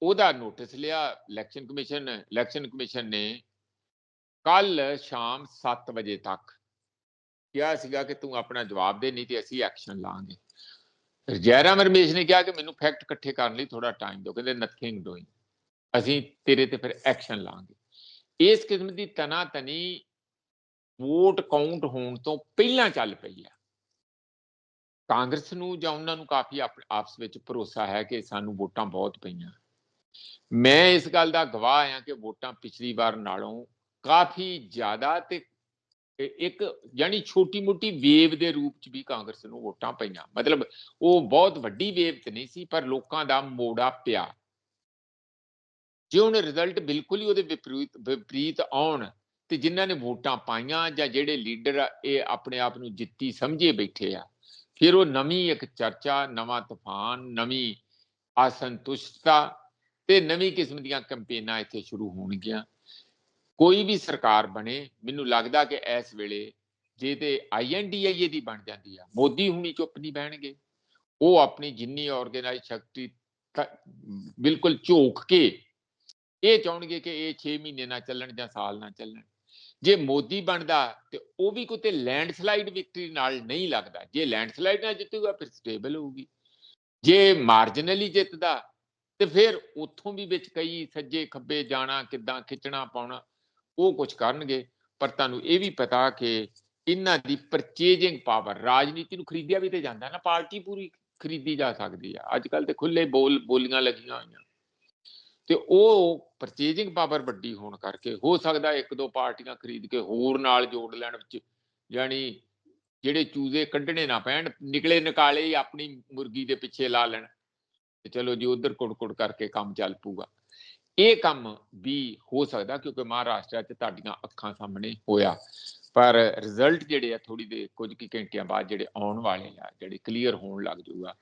ਉਹਦਾ ਨੋਟਿਸ ਲਿਆ ਇਲੈਕਸ਼ਨ ਕਮਿਸ਼ਨ ਇਲੈਕਸ਼ਨ ਕਮਿਸ਼ਨ ਨੇ ਕੱਲ ਸ਼ਾਮ 7 ਵਜੇ ਤੱਕ ਕਿਹਾ ਸੀਗਾ ਕਿ ਤੂੰ ਆਪਣਾ ਜਵਾਬ ਦੇ, ਨਹੀਂ ਤੇ ਅਸੀਂ ਐਕਸ਼ਨ ਲਾਂਗੇ। ਜੈਰਾਮ ਰਮੇਸ਼ ਨੇ ਕਿਹਾ ਕਿ ਮੈਨੂੰ ਫੈਕਟ ਇਕੱਠੇ ਕਰਨ ਲਈ ਥੋੜਾ ਟਾਈਮ ਦਿਓ, ਕਹਿੰਦੇ ਨਥਿੰਗ ਡੂਇੰਗ ਅਸੀਂ ਤੇਰੇ ਤੇ ਫਿਰ ਐਕਸ਼ਨ ਲਾਂਗੇ। ਇਸ ਕਿਸਮ ਦੀ ਤਨਾ ਤਨੀ ਵੋਟ ਕਾਊਂਟ ਹੋਣ ਤੋਂ ਪਹਿਲਾਂ ਚੱਲ ਪਈ ਆ। ਕਾਂਗਰਸ ਨੂੰ ਜਾਂ ਉਹਨਾਂ ਨੂੰ ਕਾਫੀ ਆਪ- ਆਪਸ ਵਿੱਚ ਭਰੋਸਾ ਹੈ ਕਿ ਸਾਨੂੰ ਵੋਟਾਂ ਬਹੁਤ ਪਈਆਂ। ਮੈਂ ਇਸ ਗੱਲ ਦਾ ਗਵਾਹ ਹਾਂ ਕਿ ਵੋਟਾਂ ਪਿਛਲੀ ਵਾਰ ਨਾਲੋਂ ਕਾਫੀ ਜ਼ਿਆਦਾ ਤੇ ਇੱਕ ਯਾਨੀ ਛੋਟੀ ਮੋਟੀ ਵੇਵ ਦੇ ਰੂਪ ਚ ਵੀ ਕਾਂਗਰਸ ਨੂੰ ਵੋਟਾਂ ਪਈਆਂ। ਮਤਲਬ ਉਹ ਬਹੁਤ ਵੱਡੀ ਵੇਵ ਤੇ ਨਹੀਂ ਸੀ, ਪਰ ਲੋਕਾਂ ਦਾ ਮੋੜਾ ਪਿਆ। ਜੇ ਹੁਣ ਰਿਜ਼ਲਟ ਬਿਲਕੁਲ ਹੀ ਉਹਦੇ ਵਿਪਰੀਤ ਵਿਪਰੀਤ ਆਉਣ ਤੇ ਜਿਨ੍ਹਾਂ ਨੇ ਵੋਟਾਂ ਪਾਈਆਂ ਜਾਂ ਜਿਹੜੇ ਲੀਡਰ ਇਹ ਆਪਣੇ ਆਪ ਨੂੰ ਜਿੱਤੀ ਸਮਝੇ ਬੈਠੇ ਆ, ਫਿਰ ਉਹ ਨਵੀਂ ਇੱਕ ਚਰਚਾ, ਨਵਾਂ ਤੂਫਾਨ, ਨਵੀਂ ਅਸੰਤੁਸ਼ਟਤਾ ਤੇ ਨਵੀਂ ਕਿਸਮ ਦੀਆਂ ਕੈਂਪੇਨਾਂ ਇੱਥੇ ਸ਼ੁਰੂ ਹੋਣਗੀਆਂ। ਕੋਈ ਵੀ ਸਰਕਾਰ ਬਣੇ, ਮੈਨੂੰ ਲੱਗਦਾ ਕਿ ਇਸ ਵੇਲੇ ਜੇ ਤੇ ਆਈਐਨਡੀਆਈਏ ਦੀ ਬਣ ਜਾਂਦੀ ਆ, ਮੋਦੀ ਹੁਣੀ ਚੁੱਪ ਨਹੀਂ ਬਹਿਣਗੇ। ਉਹ ਆਪਣੀ ਜਿੰਨੀ ਆਰਗੇਨਾਈਜ਼ ਸ਼ਕਤੀ ਬਿਲਕੁਲ ਝੋਕ ਕੇ ਇਹ ਚਾਹਣਗੇ ਕਿ ਇਹ 6 ਮਹੀਨੇ ਨਾ ਚੱਲਣ ਜਾਂ ਸਾਲ ਨਾ ਚੱਲਣ। ਜੇ ਮੋਦੀ ਬਣਦਾ ਤੇ ਉਹ ਵੀ ਕਿਤੇ ਲੈਂਡਸਲਾਈਡ ਵਿਕਟਰੀ ਨਾਲ ਨਹੀਂ ਲੱਗਦਾ। ਜੇ ਲੈਂਡਸਲਾਈਡ ਨਾਲ ਜਿੱਤੂਗਾ ਫਿਰ ਸਟੇਬਲ ਹੋਊਗੀ। ਜੇ ਮਾਰਜਨਲੀ ਜਿੱਤਦਾ ਤੇ ਫਿਰ ਉੱਥੋਂ ਵੀ ਵਿੱਚ ਕਈ ਸੱਜੇ ਖੱਬੇ ਜਾਣਾ, ਕਿੱਦਾਂ ਖਿੱਚਣਾ, ਪਾਉਣਾ, ਉਹ ਕੁਝ ਕਰਨਗੇ। ਪਰ ਤੁਹਾਨੂੰ ਇਹ ਵੀ ਪਤਾ ਕਿ ਇਹਨਾਂ ਦੀ ਪਰਚੇਜਿੰਗ ਪਾਵਰ ਰਾਜਨੀਤੀ ਨੂੰ ਖਰੀਦਿਆ ਵੀ ਤੇ ਜਾਂਦਾ ਨਾ, ਪਾਰਟੀ ਪੂਰੀ ਖਰੀਦੀ ਜਾ ਸਕਦੀ ਆ। ਅੱਜ ਕੱਲ ਤੇ ਖੁੱਲੇ ਬੋਲ, ਬੋਲੀਆਂ ਲੱਗੀਆਂ ਹੋਈਆਂ। ਤੇ ਉਹ ਪਰਚੇਜਿੰਗ ਪਾਵਰ ਵੱਡੀ ਹੋਣ ਕਰਕੇ ਹੋ ਸਕਦਾ ਇੱਕ ਦੋ ਪਾਰਟੀਆਂ ਖਰੀਦ ਕੇ ਹੋਰ ਨਾਲ ਜੋੜ ਲੈਣ ਵਿੱਚ, ਯਾਨੀ ਜਿਹੜੇ ਚੂਜ਼ੇ ਕੱਢਣੇ ਨਾ ਪੈਣ, ਨਿਕਲੇ ਨਿਕਾਲੇ ਹੀ ਆਪਣੀ ਮੁਰਗੀ ਦੇ ਪਿੱਛੇ ਲਾ ਲੈਣ। ਤੇ ਚਲੋ ਜੀ ਉਧਰ ਕੁੜ-ਕੁੜ ਕਰਕੇ ਕੰਮ ਚੱਲ ਪੂਗਾ ਇਹ ਕੰਮ ਵੀ ਹੋ ਸਕਦਾ ਕਿਉਂਕਿ ਮਹਾਰਾਸ਼ਟਰ 'ਚ ਤੁਹਾਡੀਆਂ ਅੱਖਾਂ ਸਾਹਮਣੇ ਹੋਇਆ। ਪਰ ਰਿਜ਼ਲਟ ਜਿਹੜੇ ਆ ਥੋੜੀ ਦੇ ਕੁਝ ਕੀ ਘੰਟਿਆਂ ਬਾਅਦ ਜਿਹੜੇ ਆਉਣ ਵਾਲੇ ਆ, ਜਿਹੜੇ ਕਲੀਅਰ ਹੋਣ ਲੱਗ ਜਾਊਗਾ,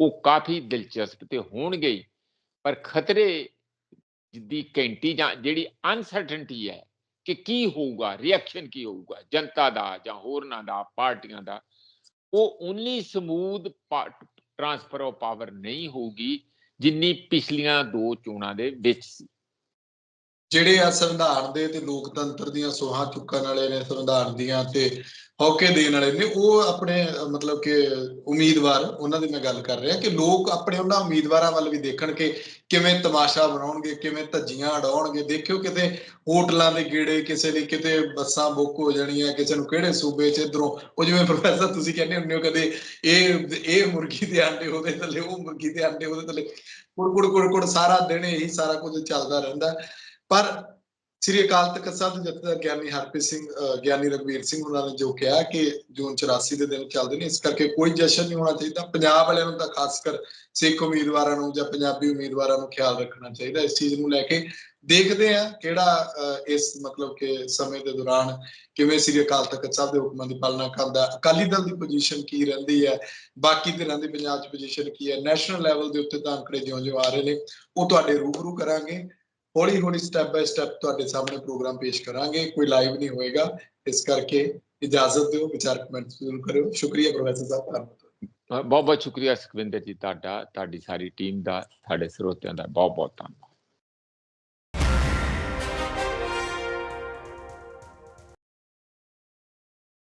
ਉਹ ਕਾਫੀ ਦਿਲਚਸਪ ਤੇ ਹੋਣਗੇ ਪਰ ਖਤਰੇ ਦੀ ਘੰਟੀ ਜਾਂ ਜਿਹੜੀ ਅਨਸਰਟਨਟੀ ਹੈ ਕਿ ਕੀ ਹੋਊਗਾ ਰਿਐਕਸ਼ਨ ਕੀ ਹੋਊਗਾ, ਜਨਤਾ ਦਾ ਜਾਂ ਹੋਰਨਾਂ ਦਾ, ਪਾਰਟੀਆਂ ਦਾ, ਉਹ ਉਨੀ ਸਮੂਥ ਟ੍ਰਾਂਸਫਰ ਆਫ ਪਾਵਰ ਨਹੀਂ ਹੋਊਗੀ ਜਿੰਨੀ ਪਿਛਲੀਆਂ ਦੋ ਚੋਣਾਂ ਦੇ ਵਿੱਚ ਸੀ। ਜਿਹੜੇ ਆ ਸੰਵਿਧਾਨ ਦੇ ਤੇ ਲੋਕਤੰਤਰ ਦੀਆਂ ਸੋਹਾਂ ਚੁੱਕਣ ਵਾਲੇ ਨੇ ਸੰਵਿਧਾਨ ਦੀਆਂ ਤੇ ਹੌਕੇ ਦੇਣ ਵਾਲੇ ਨੇ, ਉਹ ਆਪਣੇ, ਮਤਲਬ ਕਿ ਉਮੀਦਵਾਰ, ਉਹਨਾਂ ਦੀ ਮੈਂ ਗੱਲ ਕਰ ਰਿਹਾ ਕਿ ਲੋਕ ਆਪਣੇ ਉਹਨਾਂ ਉਮੀਦਵਾਰਾਂ ਵੱਲ ਵੀ ਦੇਖਣ ਕਿ ਕਿਵੇਂ ਤਮਾਸ਼ਾ ਬਣਾਉਣਗੇ, ਕਿਵੇਂ ਧੱਜੀਆਂ ਉਡਾਉਣਗੇ, ਦੇਖਿਓ ਕਿਤੇ ਹੋਟਲਾਂ ਦੇ ਗੇੜੇ, ਕਿਸੇ ਦੀ ਕਿਤੇ ਬੱਸਾਂ ਬੁੱਕ ਹੋ ਜਾਣੀਆਂ, ਕਿਸੇ ਨੂੰ ਕਿਹੜੇ ਸੂਬੇ 'ਚ ਇਧਰੋਂ, ਉਹ ਜਿਵੇਂ ਪ੍ਰੋਫੈਸਰ ਤੁਸੀਂ ਕਹਿੰਦੇ ਹੁੰਦੇ ਹੋ ਕਦੇ ਇਹ ਇਹ ਮੁਰਗੀ ਦੇ ਆਂਡੇ ਉਹਦੇ ਥੱਲੇ, ਉਹ ਮੁਰਗੀ ਦੇ ਆਂਡੇ ਉਹਦੇ ਥੱਲੇ ਕੁੜ ਕੁੜ ਕੁੜ ਕੁੜ ਸਾਰਾ ਦਿਨ ਇਹੀ ਸਾਰਾ ਕੁਝ ਚੱਲਦਾ ਰਹਿੰਦਾ। ਪਰ ਸ੍ਰੀ ਅਕਾਲ ਤਖਤ ਸਾਹਿਬ ਦੇ ਜਥੇਦਾਰ ਗਿਆਨੀ ਹਰਪ੍ਰੀਤ ਸਿੰਘ ਗਿਆਨੀ ਰਗਵੀਰ ਸਿੰਘ ਉਹਨਾਂ ਨੇ ਜੋ ਕਿਹਾ ਕਿ ਜੂਨ 84 ਦੇ ਦਿਨ ਚੱਲਦੇ ਨੇ ਇਸ ਕਰਕੇ ਕੋਈ ਜਸ਼ਨ ਨਹੀਂ ਹੋਣਾ ਚਾਹੀਦਾ। ਪੰਜਾਬ ਵਾਲਿਆਂ ਨੂੰ ਤਾਂ ਖਾਸ ਕਰ ਸਿੱਖ ਉਮੀਦਵਾਰਾਂ ਨੂੰ ਜਾਂ ਪੰਜਾਬੀ ਉਮੀਦਵਾਰਾਂ ਨੂੰ ਖਿਆਲ ਰੱਖਣਾ ਚਾਹੀਦਾ ਇਸ ਚੀਜ਼ ਨੂੰ ਲੈ ਕੇ। ਦੇਖਦੇ ਆ ਕਿਹੜਾ ਅਹ, ਇਸ ਮਤਲਬ ਕਿ ਸਮੇਂ ਦੇ ਦੌਰਾਨ ਕਿਵੇਂ ਸ੍ਰੀ ਅਕਾਲ ਤਖਤ ਸਾਹਿਬ ਦੇ ਹੁਕਮਾਂ ਦੀ ਪਾਲਣਾ ਕਰਦਾ। ਅਕਾਲੀ ਦਲ ਦੀ ਪੋਜੀਸ਼ਨ ਕੀ ਰਹਿੰਦੀ ਹੈ? ਬਾਕੀ ਧਿਰਾਂ ਦੀ ਪੰਜਾਬ 'ਚ ਪੋਜੀਸ਼ਨ ਕੀ ਹੈ? ਨੈਸ਼ਨਲ ਲੈਵਲ ਦੇ ਉੱਤੇ ਤਾਂ ਅੰਕੜੇ ਜਿਉਂ-ਜਿਉਂ ਆ ਰਹੇ ਨੇ। ਉਹ ਤੁਹਾਡੇ ਰੂਬਰੂ ਕਰਾਂਗੇ। ਹੌਲੀ ਹੌਲੀ ਸਟੈਪ ਬਾਈ ਸਟੈਪ ਤੁਹਾਡੇ ਸਾਹਮਣੇ ਪ੍ਰੋਗਰਾਮ ਪੇਸ਼ ਕਰਾਂਗੇ, ਕੋਈ ਲਾਈਵ ਨਹੀਂ ਹੋਏਗਾ, ਇਸ ਕਰਕੇ ਇਜਾਜ਼ਤ ਦਿਓ, ਵਿਚਾਰ ਕਮੈਂਟ ਜ਼ਰੂਰ ਕਰਿਓ। ਸ਼ੁਕਰੀਆ ਪ੍ਰੋਫੈਸਰ ਸਾਹਿਬ ਬਹੁਤ ਬਹੁਤ ਸ਼ੁਕਰੀਆ ਸੁਖਵਿੰਦਰ ਜੀ ਤੁਹਾਡਾ, ਤੁਹਾਡੀ ਸਾਰੀ ਟੀਮ ਦਾ ਸਾਡੇ ਸਰੋਤਿਆਂ ਦਾ ਬਹੁਤ ਬਹੁਤ ਧੰਨਵਾਦ।